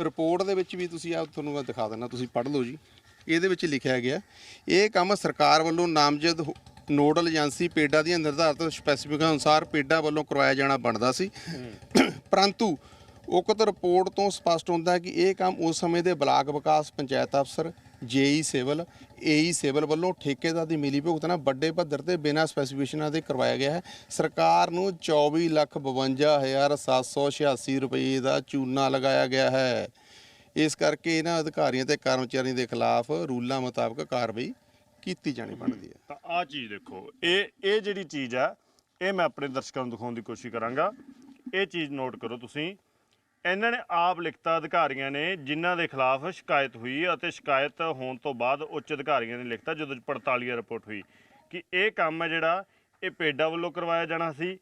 ਰਿਪੋਰਟ ਦੇ ਵਿੱਚ ਵੀ ਤੁਸੀਂ ਆ ਤੁਹਾਨੂੰ ਮੈਂ ਦਿਖਾ ਦਿੰਦਾ ਤੁਸੀਂ ਪੜ੍ਹ ਲਓ ਜੀ। ਇਹਦੇ ਵਿੱਚ ਲਿਖਿਆ ਗਿਆ ਇਹ ਕੰਮ ਸਰਕਾਰ ਵੱਲੋਂ ਨਾਮਜ਼ਦ ਨੋਡਲ ਏਜੰਸੀ ਪੇਡਾ ਦੀਆਂ ਨਿਰਧਾਰਤ ਸਪੈਸੀਫਿਕਾਂ ਅਨੁਸਾਰ ਪੇਡਾ ਵੱਲੋਂ ਕਰਵਾਇਆ ਜਾਣਾ ਬਣਦਾ ਸੀ। ਪਰੰਤੂ ਉਕਤ ਰਿਪੋਰਟ ਤੋਂ ਸਪਸ਼ਟ ਹੁੰਦਾ ਹੈ ਕਿ ਇਹ ਕੰਮ ਉਸ ਸਮੇਂ ਦੇ ਬਲਾਕ ਵਿਕਾਸ ਪੰਚਾਇਤ ਅਫਸਰ, ਜੇਈ ਸਿਵਲ, ਏਈ ਸਿਵਲ ਵੱਲੋਂ ਠੇਕੇਦਾਰ ਦੀ ਮਿਲੀ ਭੁਗਤ ਨਾਲ ਵੱਡੇ ਪੱਧਰ ਤੇ ਬਿਨਾਂ ਸਪੈਸੀਫਿਕੇਸ਼ਨਾਂ ਦੇ ਕਰਵਾਇਆ ਗਿਆ ਹੈ। ਸਰਕਾਰ ਨੂੰ 24 ਲੱਖ 52786 ਰੁਪਏ ਦਾ ਚੂਨਾ ਲਗਾਇਆ ਗਿਆ ਹੈ। ਇਸ ਕਰਕੇ ਇਹਨਾਂ ਅਧਿਕਾਰੀਆਂ ਤੇ ਕਰਮਚਾਰੀਆਂ ਦੇ ਖਿਲਾਫ ਰੂਲਾਂ ਮੁਤਾਬਕ ਕਾਰਵਾਈ ਕੀਤੀ ਜਾਣੀ ਬਣਦੀ ਹੈ। ਤਾਂ ਆਹ ਚੀਜ਼ ਦੇਖੋ, ਇਹ ਇਹ ਜਿਹੜੀ ਚੀਜ਼ ਆ, ਇਹ ਮੈਂ ਆਪਣੇ ਦਰਸ਼ਕਾਂ ਨੂੰ ਦਿਖਾਉਣ ਦੀ ਕੋਸ਼ਿਸ਼ ਕਰਾਂਗਾ। ਇਹ ਚੀਜ਼ ਨੋਟ ਕਰੋ ਤੁਸੀਂ। ਇਹਨਾਂ ਨੇ ਆਪ ਲਿਖਤਾ ਅਧਿਕਾਰੀਆਂ ਨੇ, ਜਿਨ੍ਹਾਂ ਦੇ ਖਿਲਾਫ ਸ਼ਿਕਾਇਤ ਹੋਈ ਅਤੇ ਸ਼ਿਕਾਇਤ ਹੋਣ ਤੋਂ ਬਾਅਦ ਉੱਚ ਅਧਿਕਾਰੀਆਂ ਨੇ ਲਿਖਤਾ, ਜਦੋਂ ਪੜਤਾਲੀਆ ਰਿਪੋਰਟ ਹੋਈ, ਕਿ ਇਹ ਕੰਮ ਹੈ ਜਿਹੜਾ ਇਹ ਪੇਡਾ ਵੱਲੋਂ ਕਰਵਾਇਆ ਜਾਣਾ ਸੀ।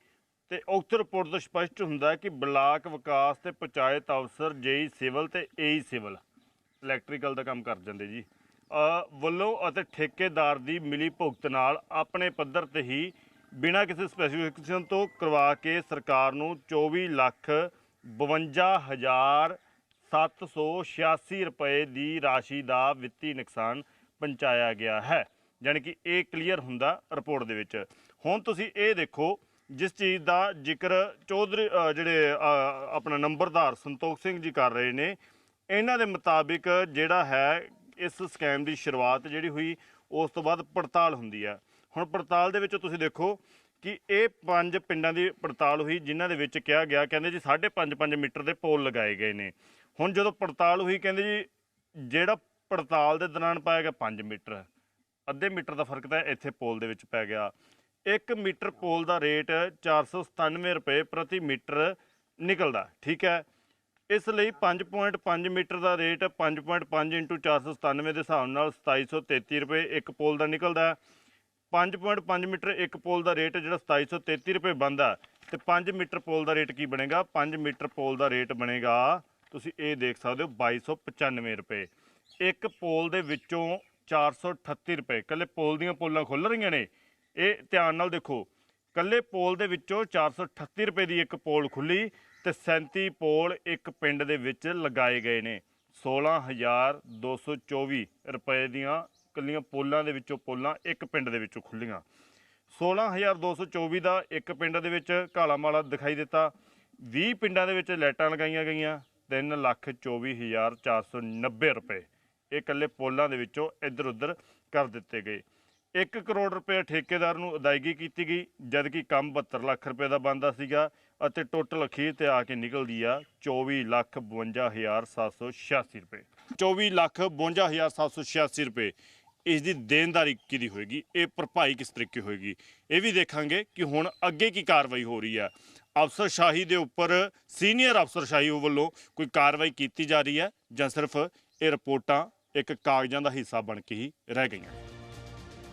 ਤੇ ਉਕਤ ਰਿਪੋਰਟ ਤੋਂ ਸਪਸ਼ਟ ਹੁੰਦਾ ਹੈ ਕਿ ਬਲਾਕ ਵਿਕਾਸ ਤੇ ਪੰਚਾਇਤ ਅਫਸਰ ਜੇਈ ਸਿਵਲ ਤੇ ਏਈ ਸਿਵਲ ਇਲੈਕਟ੍ਰੀਕਲ ਦਾ ਕੰਮ ਕਰ ਜਾਂਦੇ ਜੀ। ਵੱਲੋਂ ਅਤੇ ਠੇਕੇਦਾਰ ਦੀ ਮਿਲੀ ਭੁਗਤ ਨਾਲ ਆਪਣੇ ਪੱਧਰ ਤੇ ਹੀ ਬਿਨਾਂ ਕਿਸੇ ਸਪੈਸੀਫਿਕੇਸ਼ਨ ਤੋਂ ਕਰਵਾ ਕੇ ਸਰਕਾਰ ਨੂੰ 24 ਲੱਖ 52 ਹਜ਼ਾਰ 786 ਰੁਪਏ ਦੀ ਰਾਸ਼ੀ ਦਾ ਵਿੱਤੀ ਨੁਕਸਾਨ ਪਹੁੰਚਾਇਆ ਗਿਆ ਹੈ। ਯਾਨੀ ਕਿ ਇਹ ਕਲੀਅਰ ਹੁੰਦਾ ਰਿਪੋਰਟ ਦੇ ਵਿੱਚ। ਹੁਣ ਤੁਸੀਂ ਇਹ ਦੇਖੋ ਜਿਸ ਚੀਜ਼ ਦਾ ਜ਼ਿਕਰ ਚੌਧਰੀ ਜਿਹੜੇ ਆਪਣਾ ਨੰਬਰਦਾਰ ਸੰਤੋਖ ਸਿੰਘ ਜੀ ਕਰ ਰਹੇ ਨੇ, ਇਹਨਾਂ ਦੇ ਮੁਤਾਬਿਕ ਜਿਹੜਾ ਹੈ, ਇਸ ਸਕੈਮ ਦੀ ਸ਼ੁਰੂਆਤ ਜਿਹੜੀ ਹੋਈ, ਉਸ ਤੋਂ ਬਾਅਦ ਪੜਤਾਲ ਹੁੰਦੀ ਹੈ। ਹੁਣ ਪੜਤਾਲ ਦੇ ਵਿੱਚ ਤੁਸੀਂ ਦੇਖੋ ਕਿ ਇਹ ਪੰਜ ਪਿੰਡਾਂ ਦੀ ਪੜਤਾਲ ਹੋਈ, ਜਿਨ੍ਹਾਂ ਦੇ ਵਿੱਚ ਕਿਹਾ ਗਿਆ, ਕਹਿੰਦੇ ਜੀ 5.5 ਮੀਟਰ ਦੇ ਪੋਲ ਲਗਾਏ ਗਏ ਨੇ। ਹੁਣ ਜਦੋਂ ਪੜਤਾਲ ਹੋਈ, ਕਹਿੰਦੇ ਜੀ ਜਿਹੜਾ ਪੜਤਾਲ ਦੇ ਦੌਰਾਨ ਪਾਇਆ ਗਿਆ 5 ਮੀਟਰ, ਅੱਧੇ ਮੀਟਰ ਦਾ ਫ਼ਰਕ ਤਾਂ ਇੱਥੇ ਪੋਲ ਦੇ ਵਿੱਚ ਪੈ ਗਿਆ। 1 ਮੀਟਰ ਪੋਲ ਦਾ ਰੇਟ 497 ਰੁਪਏ ਪ੍ਰਤੀ ਮੀਟਰ ਨਿਕਲਦਾ, ਠੀਕ ਹੈ? ਇਸ ਲਈ 5.5 ਮੀਟਰ ਦਾ ਰੇਟ 5.5 ਇੰਟੂ 497 ਦੇ ਹਿਸਾਬ ਨਾਲ 2733 ਰੁਪਏ ਇੱਕ ਪੋਲ ਦਾ ਨਿਕਲਦਾ। ਹੈ 5.5 ਮੀਟਰ ਇੱਕ ਪੋਲ ਦਾ ਰੇਟ ਜਿਹੜਾ 2733 ਰੁਪਏ ਬਣਦਾ ਤੇ 5 ਮੀਟਰ ਪੋਲ ਦਾ ਰੇਟ ਕੀ ਬਣੇਗਾ? 5 ਮੀਟਰ ਪੋਲ ਦਾ ਰੇਟ ਬਣੇਗਾ, ਤੁਸੀਂ ਇਹ ਦੇਖ ਸਕਦੇ ਹੋ 2295 ਰੁਪਏ। ਇੱਕ ਪੋਲ ਦੇ ਵਿੱਚੋਂ 438 ਰੁਪਏ ਕੱਲੇ ਪੋਲ ਦੀਆਂ ਪੋਲਾਂ ਖੁੱਲ ਰਹੀਆਂ ਨੇ। ਇਹ ਧਿਆਨ ਨਾਲ ਦੇਖੋ ਕੱਲੇ ਪੋਲ ਦੇ ਵਿੱਚੋਂ 438 ਰੁਪਏ ਦੀ ਇੱਕ ਪੋਲ ਖੁੱਲੀ ਤੇ 37 ਪੋਲ ਇੱਕ ਪਿੰਡ ਦੇ ਵਿੱਚ ਲਗਾਏ ਗਏ ਨੇ। 16224 ਰੁਪਏ ਦੀਆਂ ਕੱਲੀਆਂ ਪੋਲਾਂ ਦੇ ਵਿੱਚੋਂ ਪੋਲਾਂ ਇੱਕ ਪਿੰਡ ਦੇ ਵਿੱਚੋਂ ਖੁੱਲੀਆਂ। 16224 ਦਾ ਇੱਕ ਪਿੰਡ ਦੇ ਵਿੱਚ ਕਾਲਾ ਮਾਲਾ ਦਿਖਾਈ ਦਿੱਤਾ। 20 ਪਿੰਡਾਂ ਦੇ ਵਿੱਚ ਲਾਈਟਾਂ ਲਗਾਈਆਂ ਗਈਆਂ। 324490 ਰੁਪਏ ਇਹ ਇਕੱਲੇ ਪੋਲਾਂ ਦੇ ਵਿੱਚੋਂ ਇੱਧਰ ਉੱਧਰ ਕਰ ਦਿੱਤੇ ਗਏ। 1 ਕਰੋੜ ਰੁਪਏ ਠੇਕੇਦਾਰ ਨੂੰ ਅਦਾਇਗੀ ਕੀਤੀ ਗਈ, ਜਦਕਿ ਕੰਮ 72 ਲੱਖ ਰੁਪਏ ਦਾ ਬੰਦਾ ਸੀਗਾ ਅਤੇ ਟੋਟਲ ਅਖੀਰ ਤੇ ਆ ਕੇ ਨਿਕਲਦੀ ਆ 24 ਲੱਖ 52786 ਰੁਪਏ। 24 ਲੱਖ 52786 ਰੁਪਏ ਇਸ ਦੀ ਦੇਣਦਾਰੀ ਕਿਹਦੀ ਹੋਏਗੀ, ਇਹ ਭਰਪਾਈ ਕਿਸ ਤਰੀਕੇ ਹੋਏਗੀ, ਇਹ ਵੀ ਦੇਖਾਂਗੇ ਕਿ ਹੁਣ ਅੱਗੇ ਕੀ ਕਾਰਵਾਈ ਹੋ ਰਹੀ ਹੈ ਅਫਸਰਸ਼ਾਹੀ ਦੇ ਉੱਪਰ ਸੀਨੀਅਰ ਅਫਸਰਸ਼ਾਹੀ ਵੱਲੋਂ ਕੋਈ ਕਾਰਵਾਈ ਕੀਤੀ ਜਾ ਰਹੀ ਹੈ ਜਾਂ ਸਿਰਫ ਇਹ ਰਿਪੋਰਟਾਂ ਇੱਕ ਕਾਗਜ਼ਾਂ ਦਾ ਹਿੱਸਾ ਬਣ ਕੇ ਹੀ ਰਹਿ ਗਈਆਂ।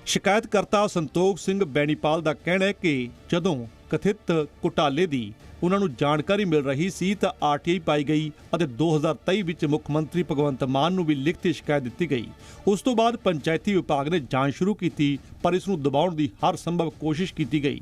ਸ਼ਿਕਾਇਤਕਰਤਾ ਸੰਤੋਖ ਸਿੰਘ ਬੈਣੀਪਾਲ ਦਾ ਕਹਿਣਾ ਹੈ ਕਿ ਜਦੋਂ ਕਥਿਤ ਘੁਟਾਲੇ ਦੀ ਉਹਨਾਂ ਨੂੰ ਜਾਣਕਾਰੀ ਮਿਲ ਰਹੀ ਸੀ ਤਾਂ ਆਰਟੀਆਈ ਪਾਈ ਗਈ ਅਤੇ 2023 ਵਿੱਚ ਮੁੱਖ ਮੰਤਰੀ ਭਗਵੰਤ ਮਾਨ ਨੂੰ ਵੀ ਲਿਖਤੀ ਸ਼ਿਕਾਇਤ ਦਿੱਤੀ ਗਈ। ਉਸ ਤੋਂ ਬਾਅਦ ਪੰਚਾਇਤੀ ਵਿਭਾਗ ਨੇ ਜਾਂਚ ਸ਼ੁਰੂ ਕੀਤੀ, ਪਰ ਇਸ ਨੂੰ ਦਬਾਉਣ ਦੀ ਹਰ ਸੰਭਵ ਕੋਸ਼ਿਸ਼ ਕੀਤੀ ਗਈ।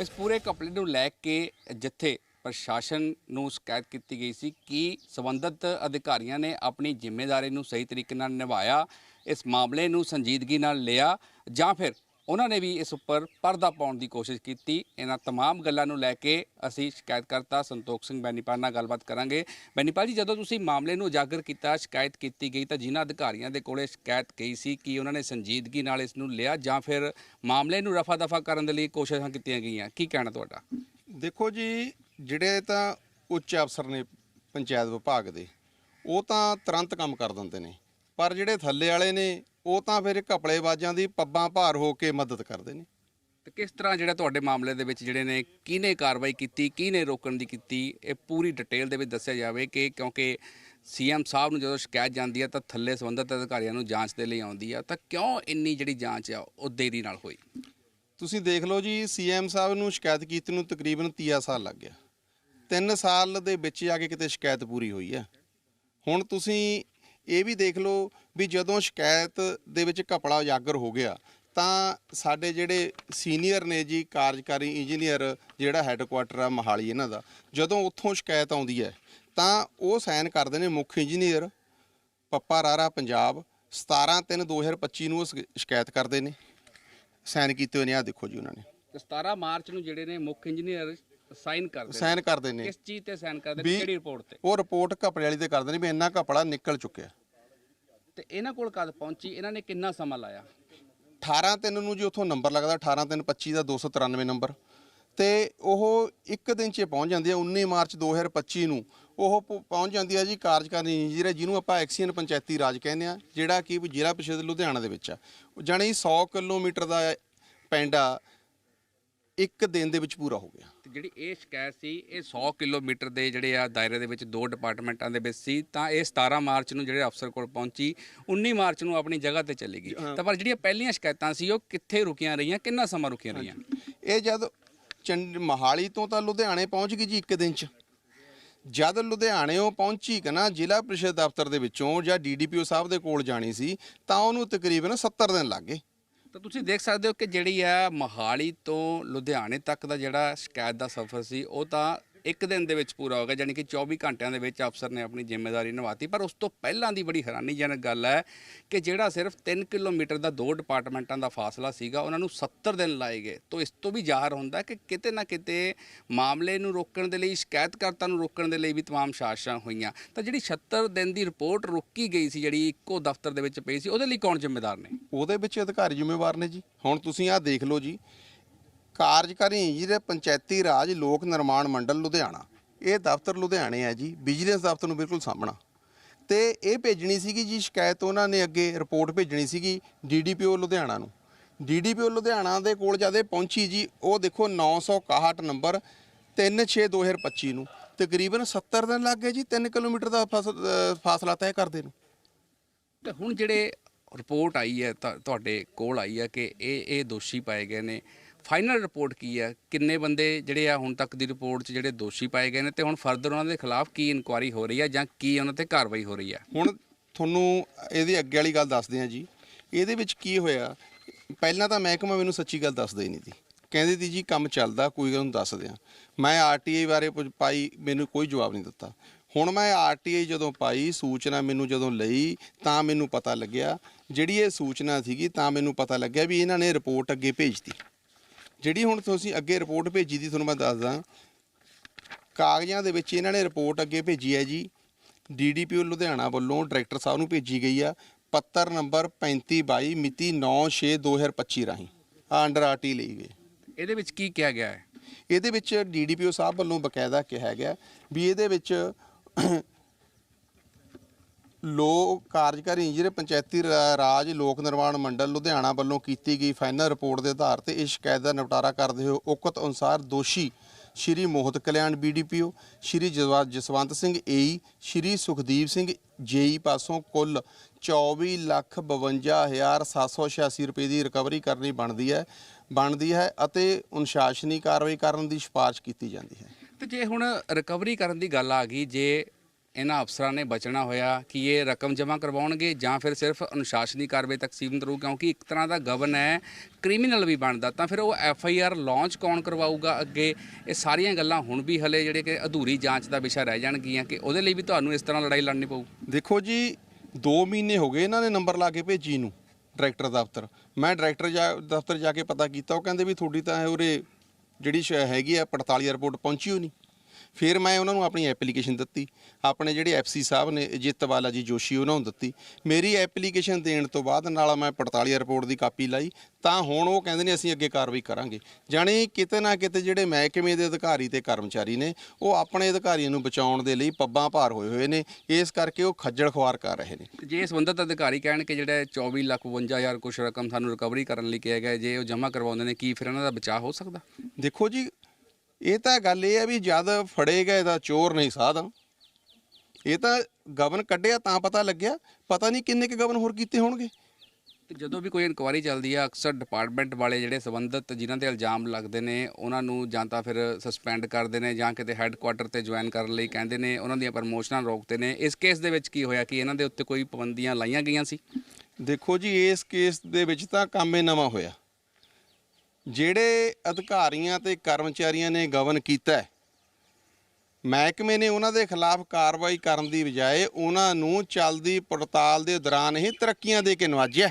ਇਸ ਪੂਰੇ ਘਪਲੇ ਨੂੰ ਲੈ ਕੇ ਜਿੱਥੇ ਪ੍ਰਸ਼ਾਸਨ ਨੂੰ ਸ਼ਿਕਾਇਤ ਕੀਤੀ ਗਈ ਸੀ, ਕਿ ਸੰਬੰਧਿਤ ਅਧਿਕਾਰੀਆਂ ਨੇ ਆਪਣੀ ਜ਼ਿੰਮੇਵਾਰੀ ਨੂੰ ਸਹੀ ਤਰੀਕੇ ਨਾਲ ਨਿਭਾਇਆ? ਇਸ ਮਾਮਲੇ ਨੂੰ ਸੰਜੀਦਗੀ ਨਾਲ ਲਿਆ ਜਾਂ ਫਿਰ ਉਹਨਾਂ ਨੇ ਵੀ ਇਸ ਉੱਪਰ ਪਰਦਾ ਪਾਉਣ ਦੀ ਕੋਸ਼ਿਸ਼ ਕੀਤੀ ਇਹਨਾਂ तमाम ਗੱਲਾਂ ਨੂੰ ਲੈ ਕੇ ਅਸੀਂ ਸ਼ਿਕਾਇਤਕਰਤਾ ਸੰਤੋਖ ਸਿੰਘ ਬੈਨੀਪਾਲ ਨਾਲ ਗੱਲਬਾਤ ਕਰਾਂਗੇ ਬੈਨੀਪਾਲ ਜੀ ਜਦੋਂ ਤੁਸੀਂ ਮਾਮਲੇ ਨੂੰ ਉਜਾਗਰ ਕੀਤਾ ਸ਼ਿਕਾਇਤ ਕੀਤੀ ਗਈ ਤਾਂ ਜਿਨ੍ਹਾਂ ਅਧਿਕਾਰੀਆਂ ਦੇ ਕੋਲੇ ਸ਼ਿਕਾਇਤ ਗਈ ਸੀ ਕਿ ਉਹਨਾਂ ਨੇ ਸੰਜੀਦਗੀ ਨਾਲ ਇਸ ਨੂੰ ਲਿਆ ਜਾਂ ਫਿਰ ਮਾਮਲੇ ਨੂੰ ਰਫਾ ਦਫਾ ਕਰਨ ਦੇ ਲਈ ਕੋਸ਼ਿਸ਼ਾਂ ਕੀਤੀਆਂ ਗਈਆਂ ਕੀ ਕਹਿਣਾ ਤੁਹਾਡਾ ਦੇਖੋ ਜੀ ਜਿਹੜੇ ਤਾਂ ਉੱਚ ਅਫਸਰ ਨੇ ਪੰਚਾਇਤ ਵਿਭਾਗ ਦੇ ਉਹ ਤਾਂ ਤੁਰੰਤ ਕੰਮ ਕਰ ਦਿੰਦੇ ਨੇ ਪਰ ਜਿਹੜੇ ਥੱਲੇ ਵਾਲੇ ਨੇ ਉਹ ਤਾਂ ਫਿਰ ਘਪਲੇਬਾਜ਼ਾਂ ਦੀ ਪੱਬਾਂ ਭਾਰ ਹੋ ਕੇ ਮਦਦ ਕਰਦੇ ਨੇ। ਤੇ ਕਿਸ ਤਰ੍ਹਾਂ ਜਿਹੜਾ ਤੁਹਾਡੇ ਮਾਮਲੇ ਦੇ ਵਿੱਚ ਜਿਹੜੇ ਨੇ ਕਿਹਨੇ ਕਾਰਵਾਈ ਕੀਤੀ ਕਿਹਨੇ ਰੋਕਣ ਦੀ ਕੀਤੀ ਇਹ ਪੂਰੀ ਡਿਟੇਲ ਦੇ ਵਿੱਚ ਦੱਸਿਆ ਜਾਵੇ ਕਿ ਕਿਉਂਕਿ ਸੀਐਮ ਸਾਹਿਬ ਨੂੰ ਜਦੋਂ ਸ਼ਿਕਾਇਤ ਜਾਂਦੀ ਹੈ ਤਾਂ ਥੱਲੇ ਸੰਬੰਧਿਤ ਅਧਿਕਾਰੀਆਂ ਨੂੰ ਜਾਂਚ ਦੇ ਲਈ ਆਉਂਦੀ ਆ ਤਾਂ ਕਿਉਂ ਇੰਨੀ ਜਿਹੜੀ ਜਾਂਚ ਆ ਉਹ ਦੇਰੀ ਨਾਲ ਹੋਈ? ਤੁਸੀਂ ਦੇਖ ਲਓ ਜੀ ਸੀਐਮ ਸਾਹਿਬ ਨੂੰ ਸ਼ਿਕਾਇਤ ਕੀਤੀ ਨੂੰ ਤਕਰੀਬਨ 30 ਸਾਲ ਲੱਗ ਗਿਆ। 3 ਸਾਲ ਦੇ ਵਿੱਚ ਆ ਕੇ ਕਿਤੇ ਸ਼ਿਕਾਇਤ ਪੂਰੀ ਹੋਈ ਹੈ ਹੁਣ ਤੁਸੀਂ ਇਹ ਵੀ ਦੇਖ ਲਓ ਵੀ ਜਦੋਂ ਸ਼ਿਕਾਇਤ ਦੇ ਵਿੱਚ ਘਪਲਾ ਉਜਾਗਰ ਹੋ ਗਿਆ, ਤਾਂ ਸਾਡੇ ਜਿਹੜੇ ਸੀਨੀਅਰ ਨੇ ਜੀ, ਕਾਰਜਕਾਰੀ ਇੰਜੀਨੀਅਰ ਜਿਹੜਾ ਹੈੱਡਕੁਆਟਰ ਆ, ਮਹਾਲੀ ਇਹਨਾਂ ਦਾ, ਜਦੋਂ ਉੱਥੋਂ ਸ਼ਿਕਾਇਤ ਆਉਂਦੀ ਹੈ, ਤਾਂ ਉਹ ਸਾਈਨ ਕਰਦੇ ਨੇ ਮੁੱਖ ਇੰਜੀਨੀਅਰ ਪੱਪਾ ਰਾਰਾ ਪੰਜਾਬ 17/3/2025 ਨੂੰ ਉਹ ਸ਼ਿ- ਸ਼ਿਕਾਇਤ ਕਰਦੇ ਨੇ। ਸਾਈਨ ਕੀਤੇ ਹੋਏ ਨੇ ਆ ਦੇਖੋ ਜੀ ਉਹਨਾਂ ਨੇ। ਤੇ 17 ਮਾਰਚ ਨੂੰ ਜਿਹੜੇ ਨੇ ਮੁੱਖ ਇੰਜੀਨੀਅਰ ਸਾਈਨ ਕਰਦੇ ਨੇ। ਸਾਈਨ ਕਰਦੇ ਨੇ। ਕਿਸ ਚੀਜ਼ ਤੇ ਸਾਈਨ ਕਰਦੇ ਨੇ? ਵੀ- ਕਿਹੜੀ ਰਿਪੋਰਟ ਤੇ? ਉਹ ਰਿਪੋਰਟ ਘਪਲੇ ਵਾਲੀ ਤੇ ਕਰਦੇ ਨੇ ਵੀ ਇੰਨਾ ਘਪਲਾ ਨਿਕਲ ਚੁੱਕਿਆ। ਤੇ ਇਹਨਾਂ ਕੋਲ ਕਦ ਪਹੁੰਚੀ? ਇਹਨਾਂ ਨੇ ਕਿੰਨਾ ਸਮਾਂ ਲਾਇਆ? 18 ਤਿੰਨ ਨੂੰ ਜੀ ਉੱਥੋਂ ਨੰਬਰ ਲੱਗਦਾ 18 ਤਿੰਨ 25 ਦਾ 293 ਨੰਬਰ। ਤੇ ਉਹ ਇੱਕ ਦਿਨ 'ਚ ਪਹੁੰਚ ਜਾਂਦੀ ਹੈ 19 ਮਾਰਚ 2025 ਨੂੰ। ਉਹ ਪ- ਪਹੁੰਚ ਜਾਂਦੀ ਹੈ ਜੀ ਕਾਰਜਕਾਰੀ ਇੰਜੀਨੀਅਰ ਜਿਹਨੂੰ ਆਪਾਂ ਐਕਸੀਅਨ ਪੰਚਾਇਤੀ ਰਾਜ ਕਹਿੰਦੇ ਆ ਜਿਹੜਾ ਕਿ ਜ਼ਿਲ੍ਹਾ ਪ੍ਰੀਸ਼ਦ ਲੁਧਿਆਣਾ ਦੇ ਵਿੱਚ ਆ। ਜਾਣੀ 100 ਕਿਲੋਮੀਟਰ ਦਾ ਪਿੰਡ ਆ ਇੱਕ ਦਿਨ ਦੇ ਵਿੱਚ ਪੂਰਾ ਹੋ ਗਿਆ। ਤੇ ਜਿਹੜੀ ਇਹ ਸ਼ਿਕਾਇਤ ਸੀ ਇਹ 100 ਕਿਲੋਮੀਟਰ ਦੇ ਜਿਹੜੇ ਆ ਦਾਇਰੇ ਦੇ ਵਿੱਚ ਦੋ ਡਿਪਾਰਟਮੈਂਟਾਂ ਦੇ ਵਿੱਚ ਸੀ ਤਾਂ ਇਹ 17 ਮਾਰਚ ਨੂੰ ਜਿਹੜੇ ਅਫਸਰ ਕੋਲ ਪਹੁੰਚੀ 19 ਮਾਰਚ ਨੂੰ ਆਪਣੀ ਜਗ੍ਹਾ ਤੇ ਚਲੀ ਗਈ। ਤਾਂ ਪਰ ਜਿਹੜੀਆਂ ਪਹਿਲੀਆਂ ਸ਼ਿਕਾਇਤਾਂ ਸੀ ਉਹ ਕਿੱਥੇ ਰੁਕੀਆਂ ਰਹੀਆਂ ਕਿੰਨਾ ਸਮਾਂ ਰੁਕੀਆਂ ਰਹੀਆਂ? ਇਹ ਜਦ ਚੰਡ ਮਹਾਲੀ ਤੋਂ ਤਾਂ ਲੁਧਿਆਣੇ ਪਹੁੰਚ ਗਈ ਜੀ ਇੱਕ ਦਿਨ ਚ। ਜਦ ਲੁਧਿਆਣੇੋਂ ਪਹੁੰਚੀ ਕਿ ਨਾ ਜ਼ਿਲ੍ਹਾ ਪ੍ਰੀਸ਼ਦ ਦਫ਼ਤਰ ਦੇ ਵਿੱਚੋਂ ਜਾਂ ਡੀਡੀਪੀਓ ਸਾਹਿਬ ਦੇ ਕੋਲ ਜਾਣੀ ਸੀ ਤਾਂ ਉਹਨੂੰ ਤਕਰੀਬਨ 70 ਦਿਨ ਲੱਗ ਗਏ। ਤਾਂ ਤੁਸੀਂ ਦੇਖ ਸਕਦੇ ਹੋ ਕਿ ਜਿਹੜੀ ਆ ਮਹਾਲੀ ਤੋਂ ਲੁਧਿਆਣੇ ਤੱਕ ਦਾ ਜਿਹੜਾ ਸ਼ਿਕਾਇਤ ਦਾ ਸਫ਼ਰ ਸੀ, ਉਹ ਤਾਂ ਇੱਕ ਦਿਨ ਦੇ ਵਿੱਚ ਪੂਰਾ ਹੋ ਗਿਆ ਯਾਨੀ ਕਿ 24 ਘੰਟਿਆਂ ਦੇ ਵਿੱਚ ਅਫਸਰ ਨੇ ਆਪਣੀ ਜ਼ਿੰਮੇਵਾਰੀ ਨਿਭਾਤੀ ਪਰ ਉਸ ਤੋਂ ਪਹਿਲਾਂ ਦੀ ਬੜੀ ਹੈਰਾਨੀਜਨਕ ਗੱਲ ਹੈ ਕਿ ਜਿਹੜਾ ਸਿਰਫ 3 ਕਿਲੋਮੀਟਰ ਦਾ ਦੋ ਡਿਪਾਰਟਮੈਂਟਾਂ ਦਾ ਫਾਸਲਾ ਸੀਗਾ ਉਹਨਾਂ ਨੂੰ 70 ਦਿਨ ਲਾਏ ਗਏ ਤੋਂ ਇਸ ਤੋਂ ਵੀ ਜ਼ਾਹਰ ਹੁੰਦਾ ਹੈ ਕਿ ਕਿਤੇ ਨਾ ਕਿਤੇ ਮਾਮਲੇ ਨੂੰ ਰੋਕਣ ਦੇ ਲਈ ਸ਼ਿਕਾਇਤਕਰਤਾ ਨੂੰ ਰੋਕਣ ਦੇ ਲਈ ਵੀ तमाम ਸਾਜ਼ਿਸ਼ਾਂ ਹੋਈਆਂ ਤਾਂ ਜਿਹੜੀ 76 ਦਿਨ ਦੀ ਰਿਪੋਰਟ ਰੋਕੀ ਗਈ ਸੀ ਜਿਹੜੀ ਇੱਕੋ ਦਫ਼ਤਰ ਦੇ ਵਿੱਚ ਪਈ ਸੀ ਉਹਦੇ ਲਈ ਕੌਣ ਜ਼ਿੰਮੇਦਾਰ ਨੇ ਉਹਦੇ ਵਿੱਚ ਅਧਿਕਾਰੀ ਜ਼ਿੰਮੇਵਾਰ ਨੇ ਜੀ ਹੁਣ ਤੁਸੀਂ ਆਹ ਦੇਖ ਲਓ ਜੀ ਕਾਰਜਕਾਰੀ ਇੰਜੀਨੀਅਰ ਪੰਚਾਇਤੀ ਰਾਜ, ਲੋਕ ਨਿਰਮਾਣ ਮੰਡਲ ਲੁਧਿਆਣਾ। ਇਹ ਦਫ਼ਤਰ ਲੁਧਿਆਣੇ ਹੈ ਜੀ ਵਿਜੀਲੈਂਸ ਦਫ਼ਤਰ ਨੂੰ ਬਿਲਕੁਲ ਸਾਹਮਣਾ। ਤੇ ਇਹ ਭੇਜਣੀ ਸੀਗੀ ਜੀ, ਸ਼ਿਕਾਇਤ ਉਹਨਾਂ ਨੇ ਅੱਗੇ ਰਿਪੋਰਟ ਭੇਜਣੀ ਸੀਗੀ ਡੀਡੀਪੀਓ ਲੁਧਿਆਣਾ ਨੂੰ। ਡੀਡੀਪੀਓ ਲੁਧਿਆਣਾ ਦੇ ਕੋਲ ਜਦ ਇਹ ਪਹੁੰਚੀ ਜੀ, ਉਹ ਦੇਖੋ 961 ਨੰਬਰ 3/6/2025 ਨੂੰ। ਤਕਰੀਬਨ 70 ਦਿਨ ਲੱਗ ਗਏ ਜੀ 3 ਕਿਲੋਮੀਟਰ ਦਾ ਫਸ- ਫਾਸਲਾ ਤੈਅ ਕਰਦੇ ਨੂੰ। ਤੇ ਹੁਣ ਜਿਹੜੇ ਰਿਪੋਰਟ ਆਈ ਹੈ, ਤਾਂ ਤੁਹਾਡੇ ਕੋਲ ਆਈ ਹੈ ਕਿ ਇਹ ਇਹ ਦੋਸ਼ੀ ਪਾਏ ਗਏ ਨੇ। ਫਾਈਨਲ ਰਿਪੋਰਟ ਕੀ ਹੈ? ਕਿੰਨੇ ਬੰਦੇ ਜਿਹੜੇ ਆ ਹੁਣ ਤੱਕ ਦੀ ਰਿਪੋਰਟ 'ਚ ਜਿਹੜੇ ਦੋਸ਼ੀ ਪਾਏ ਗਏ ਨੇ ਤੇ ਹੁਣ ਫਰਦਰ ਉਹਨਾਂ ਦੇ ਖਿਲਾਫ ਕੀ ਇਨਕੁਆਇਰੀ ਹੋ ਰਹੀ ਹੈ ਜਾਂ ਕੀ ਉਹਨਾਂ ਤੇ ਕਾਰਵਾਈ ਹੋ ਰਹੀ ਹੈ? ਹੁਣ ਤੁਹਾਨੂੰ ਇਹਦੀ ਅੱਗੇ ਵਾਲੀ ਗੱਲ ਦੱਸਦੇ ਹਾਂ ਜੀ। ਇਹਦੇ ਵਿੱਚ ਕੀ ਹੋਇਆ? ਪਹਿਲਾਂ ਤਾਂ ਮਹਿਕਮਾ ਮੈਨੂੰ ਸੱਚੀ ਗੱਲ ਦੱਸਦਾ ਹੀ ਨਹੀਂ ਸੀ। ਕਹਿੰਦੇ ਸੀ ਜੀ, ਕੰਮ ਚੱਲਦਾ, ਕੋਈ ਗੱਲ ਨੂੰ ਦੱਸਦੇ ਹਾਂ ਮੈਂ ਆਰਟੀਆਈ ਬਾਰੇ ਪੁੱਛ- ਪਾਈ ਮੈਨੂੰ ਕੋਈ ਜਵਾਬ ਨਹੀਂ ਦਿੱਤਾ। ਹੁਣ ਮੈਂ ਆਰਟੀਆਈ ਜਦੋਂ ਪਾਈ, ਸੂਚਨਾ ਮੈਨੂੰ ਜਦੋਂ ਲਈ, ਤਾਂ ਮੈਨੂੰ ਪਤਾ ਲੱਗਿਆ। ਜਿਹੜੀ ਇਹ ਸੂਚਨਾ ਸੀਗੀ, ਤਾਂ ਮੈਨੂੰ ਪਤਾ ਲੱਗਿਆ ਵੀ ਇਹਨਾਂ ਨੇ ਰਿਪੋਰਟ ਅੱਗੇ ਭੇਜਤੀ। ਜਿਹੜੀ ਹੁਣ ਤੁਸੀਂ ਅੱਗੇ ਰਿਪੋਰਟ ਭੇਜੀ ਦੀ ਤੁਹਾਨੂੰ ਮੈਂ ਦੱਸਦਾ ਕਾਗਜ਼ਾਂ ਦੇ ਵਿੱਚ ਇਹਨਾਂ ਨੇ ਰਿਪੋਰਟ ਅੱਗੇ ਭੇਜੀ ਹੈ ਜੀ। ਡੀਡੀਪੀਓ ਲੁਧਿਆਣਾ ਵੱਲੋਂ ਡਾਇਰੈਕਟਰ ਸਾਹਿਬ ਨੂੰ ਭੇਜੀ ਗਈ ਆ ਪੱਤਰ ਨੰਬਰ 3522 ਮਿਤੀ 9/6/2025 ਰਾਹੀਂ ਆ ਅੰਡਰ ਆਰਟੀ ਲਈ ਗਏ। ਇਹਦੇ ਵਿੱਚ ਕੀ ਕਿਹਾ ਗਿਆ ਹੈ? ਇਹਦੇ ਵਿੱਚ ਡੀਡੀਪੀਓ ਸਾਹਿਬ ਵੱਲੋਂ ਬਕਾਇਦਾ ਕਿਹਾ ਗਿਆ ਵੀ ਇਹਦੇ ਵਿੱਚ ਲੋਕ ਕਾਰਜਕਾਰੀ ਇੰਜੀਨੀਅਰ ਪੰਚਾਇਤੀ ਰਾਜ ਲੋਕ ਨਿਰਮਾਣ ਮੰਡਲ ਲੁਧਿਆਣਾ ਵੱਲੋਂ ਕੀਤੀ ਗਈ ਫਾਈਨਲ ਰਿਪੋਰਟ ਦੇ ਆਧਾਰ ਤੇ ਇਸ ਸ਼ਿਕਾਇਤ ਦਾ ਨਿਪਟਾਰਾ ਕਰਦੇ ਹੋਏ ਉਕਤ ਅਨੁਸਾਰ ਦੋਸ਼ੀ ਸ਼੍ਰੀ ਮੋਹਤ ਕਲਿਆਣ ਬੀਡੀਪੀਓ ਸ਼੍ਰੀ ਜਸਵਾ- ਜਸਵੰਤ ਸਿੰਘ ਏਈ ਸ਼੍ਰੀ ਸੁਖਦੀਪ ਸਿੰਘ ਜੇਈ ਪਾਸੋਂ ਕੁੱਲ 2452786 ਰੁਪਏ ਦੀ ਰਿਕਵਰੀ ਕਰਨੀ ਬਣਦੀ ਹੈ ਬਣਦੀ ਹੈ ਅਤੇ ਅਨੁਸ਼ਾਸਨੀ ਕਾਰਵਾਈ ਕਰਨ ਦੀ ਸਿਫਾਰਿਸ਼ ਕੀਤੀ ਜਾਂਦੀ ਹੈ। ਤੇ ਜੇ ਹੁਣ ਰਿਕਵਰੀ ਕਰਨ ਦੀ ਗੱਲ ਆ ਗਈ, ਜੇ ਇਹਨਾਂ ਅਫਸਰਾਂ ਨੇ ਬਚਣਾ ਹੋਇਆ ਕਿ ਇਹ ਰਕਮ ਜਮ੍ਹਾਂ ਕਰਵਾਉਣਗੇ ਜਾਂ ਫਿਰ ਸਿਰਫ ਅਨੁਸ਼ਾਸਨੀ ਕਾਰਵਾਈ ਤੱਕ ਸੀਮਿਤ ਰਹੂ, ਕਿਉਂਕਿ ਇੱਕ ਤਰ੍ਹਾਂ ਦਾ ਗਵਨ ਹੈ ਕ੍ਰਿਮੀਨਲ ਵੀ ਬਣਦਾ, ਤਾਂ ਫਿਰ ਉਹ ਐਫ ਆਈ ਆਰ ਲਾਂਚ ਕੌਣ ਕਰਵਾਊਗਾ ਅੱਗੇ? ਇਹ ਸਾਰੀਆਂ ਗੱਲਾਂ ਹੁਣ ਵੀ ਹਲੇ ਜਿਹੜੇ ਕਿ ਅਧੂਰੀ ਜਾਂਚ ਦਾ ਵਿਸ਼ਾ ਰਹਿ ਜਾਣਗੀਆਂ ਕਿ ਉਹਦੇ ਲਈ ਵੀ ਤੁਹਾਨੂੰ ਇਸ ਤਰ੍ਹਾਂ ਲੜਾਈ ਲੜਨੀ ਪਊ। ਦੇਖੋ ਜੀ 2 ਮਹੀਨੇ ਹੋ ਗਏ ਇਹਨਾਂ ਨੇ ਨੰਬਰ ਲਾ ਕੇ ਭੇਜੀ ਨੂੰ ਡਾਇਰੈਕਟਰ ਦਫ਼ਤਰ। ਮੈਂ ਡਾਇਰੈਕਟਰ ਜਾ, ਦਫ਼ਤਰ ਜਾ ਕੇ ਪਤਾ ਕੀਤਾ, ਉਹ ਕਹਿੰਦੇ ਵੀ ਤੁਹਾਡੀ ਤਾਂ ਇਹ ਉਰੇ ਜਿਹੜੀ ਸ਼- ਹੈਗੀ ਆ ਪੜਤਾਲੀ ਰਿਪੋਰਟ ਪਹੁੰਚੀ ਹੋ ਨਹੀਂ। ਫਿਰ ਮੈਂ ਉਹਨਾਂ ਨੂੰ ਆਪਣੀ ਐਪਲੀਕੇਸ਼ਨ ਦਿੱਤੀ। ਆਪਣੇ ਜਿਹੜੇ ਐਫਸੀ ਸਾਹਿਬ ਨੇ ਅਜਿਤ ਬਾਲਾ ਜੀ ਜੋਸ਼ੀ ਉਹਨਾਂ ਨੂੰ ਦਿੱਤੀ। ਮੇਰੀ ਐਪਲੀਕੇਸ਼ਨ ਦੇਣ ਤੋਂ ਬਾਅਦ ਨਾਲ ਮੈਂ ਪੜਤਾਲੀ ਰਿਪੋਰਟ ਦੀ ਕਾਪੀ ਲਾਈ। ਤਾਂ ਹੁਣ ਉਹ ਕਹਿੰਦੇ ਨੇ ਅਸੀਂ ਅੱਗੇ ਕਾਰਵਾਈ ਕਰਾਂਗੇ। ਜਾਣੀ ਕਿਤੇ ਨਾ ਕਿਤੇ ਜਿਹੜੇ ਮਹਿਕਮੇ ਦੇ ਅਧਿਕਾਰੀ ਤੇ ਕਰਮਚਾਰੀ ਨੇ ਉਹ ਆਪਣੇ ਅਧਿਕਾਰੀਆਂ ਨੂੰ ਬਚਾਉਣ ਦੇ ਲਈ ਪੱਬਾਂ ਭਾਰ ਹੋਏ ਹੋਏ ਨੇ। ਇਸ ਕਰਕੇ ਉਹ ਖੱਜਲ ਖੁਆਰ ਕਰ ਰਹੇ ਨੇ। ਜੇ ਸੰਬੰਧਤ ਅਧਿਕਾਰੀ ਕਹਿਣ ਕਿ ਜਿਹੜਾ 24 ਲੱਖ 52 ਹਜ਼ਾਰ ਕੁਛ ਰਕਮ ਸਾਨੂੰ ਰਿਕਵਰੀ ਕਰਨ ਲਈ ਕਿਹਾ ਗਿਆ ਜੇ ਉਹ ਜਮ੍ਹਾਂ ਕਰਵਾਉਂਦੇ ਨੇ ਕੀ ਫਿਰ ਇਹਨਾਂ ਦਾ ਬਚਾਅ ਹੋ ਸਕਦਾ? ਦੇਖੋ ਜੀ ਇਹ ਤਾਂ ਗੱਲ ਇਹ ਹੈ ਵੀ ਜਦ ਫੜੇ ਗਏ ਤਾਂ ਚੋਰ ਨਹੀਂ ਸਾਧ ਇਹ ਤਾਂ ਗਵਨ ਕੱਢਿਆ ਤਾਂ ਪਤਾ ਲੱਗਿਆ ਪਤਾ ਨਹੀਂ ਕਿੰਨੇ ਕੁ ਗਵਨ ਹੋਰ ਕੀਤੇ ਹੋਣਗੇ। ਤੇ ਜਦੋਂ ਵੀ ਕੋਈ ਇਨਕੁਆਇਰੀ ਚੱਲਦੀ ਆ ਅਕਸਰ ਡਿਪਾਰਟਮੈਂਟ ਵਾਲੇ ਜਿਹੜੇ ਸੰਬੰਧਤ ਜਿਨ੍ਹਾਂ ਤੇ ਇਲਜ਼ਾਮ ਲੱਗਦੇ ਨੇ ਉਹਨਾਂ ਨੂੰ ਜਾਂ ਤਾਂ ਫਿਰ ਸਸਪੈਂਡ ਕਰਦੇ ਨੇ ਜਾਂ ਕਿਤੇ ਹੈੱਡਕੁਆਟਰ ਤੇ ਜੁਆਇਨ ਕਰਨ ਲਈ ਕਹਿੰਦੇ ਨੇ ਉਹਨਾਂ ਦੀਆਂ ਪ੍ਰਮੋਸ਼ਨਾਂ ਰੋਕਦੇ ਨੇ। ਇਸ ਕੇਸ ਦੇ ਵਿੱਚ ਕੀ ਹੋਇਆ ਕਿ ਇਹਨਾਂ ਦੇ ਉੱਤੇ ਕੋਈ ਪਾਬੰਦੀਆਂ ਲਾਈਆਂ ਗਈਆਂ ਸੀ? ਦੇਖੋ ਜੀ ਇਸ ਕੇਸ ਦੇ ਵਿੱਚ ਤਾਂ ਕੰਮ ਹੀ ਨਵਾਂ ਹੋਇਆ। ਜਿਹੜੇ ਅਧਿਕਾਰੀਆਂ ਤੇ ਕਰਮਚਾਰੀਆਂ ਨੇ ਗਵਨ ਕੀਤਾ ਮਹਿਕਮੇ ਨੇ ਉਹਨਾਂ ਦੇ ਖਿਲਾਫ ਕਾਰਵਾਈ ਕਰਨ ਦੀ ਬਜਾਏ ਉਹਨਾਂ ਨੂੰ ਚੱਲਦੀ ਪੜਤਾਲ ਦੇ ਦੌਰਾਨ ਹੀ ਤਰੱਕੀਆਂ ਦੇ ਕੇ ਨਵਾਜਿਆ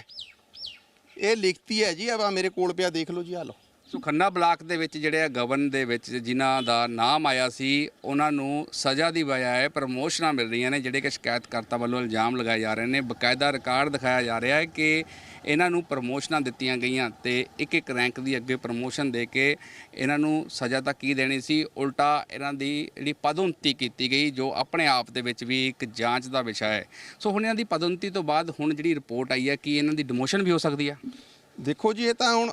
ਇਹ ਲਿਖਤੀ ਹੈ ਜੀ ਆ ਮੇਰੇ ਕੋਲ ਪਿਆ, ਦੇਖ ਲਓ ਜੀ ਆ ਲਓ। ਸੁਖੰਨਾ ਬਲਾਕ ਦੇ ਵਿੱਚ ਜਿਹੜੇ ਆ ਗਵਨ ਦੇ ਵਿੱਚ ਜਿਨ੍ਹਾਂ ਦਾ ਨਾਮ ਆਇਆ ਸੀ, ਉਹਨਾਂ ਨੂੰ ਸਜ਼ਾ ਦੀ ਬਜਾਏ ਪ੍ਰਮੋਸ਼ਨਾਂ ਮਿਲ ਰਹੀਆਂ ਨੇ, ਜਿਹੜੇ ਕਿ ਸ਼ਿਕਾਇਤਕਰਤਾ ਵੱਲੋਂ ਇਲਜ਼ਾਮ ਲਗਾਏ ਜਾ ਰਹੇ ਨੇ। ਬਕਾਇਦਾ ਰਿਕਾਰਡ ਦਿਖਾਇਆ ਜਾ ਰਿਹਾ ਹੈ ਕਿ ਇਹਨਾਂ ਨੂੰ ਪ੍ਰਮੋਸ਼ਨਾਂ ਦਿੱਤੀਆਂ ਗਈਆਂ ਤੇ ਇੱਕ ਇੱਕ ਰੈਂਕ ਦੀ ਅੱਗੇ ਪ੍ਰਮੋਸ਼ਨ ਦੇ ਕੇ ਇਹਨਾਂ ਨੂੰ ਸਜ਼ਾ ਤਾਂ ਕੀ ਦੇਣੀ ਸੀ, ਉਲਟਾ ਇਹਨਾਂ ਦੀ ਜਿਹੜੀ ਪਦੋਨਤੀ ਕੀਤੀ ਗਈ, ਜੋ ਆਪਣੇ ਆਪ ਦੇ ਵਿੱਚ ਵੀ ਇੱਕ ਜਾਂਚ ਦਾ ਵਿਸ਼ਾ ਹੈ। ਸੋ ਹੁਣ ਇਹਨਾਂ ਦੀ ਪਦਉਨਤੀ ਤੋਂ ਬਾਅਦ ਹੁਣ ਜਿਹੜੀ ਰਿਪੋਰਟ ਆਈ ਹੈ, ਕਿ ਇਹਨਾਂ ਦੀ ਡਿਮੋਸ਼ਨ ਵੀ ਹੋ ਸਕਦੀ ਹੈ ਦੇਖੋ ਜੀ, ਇਹ ਤਾਂ ਹੁਣ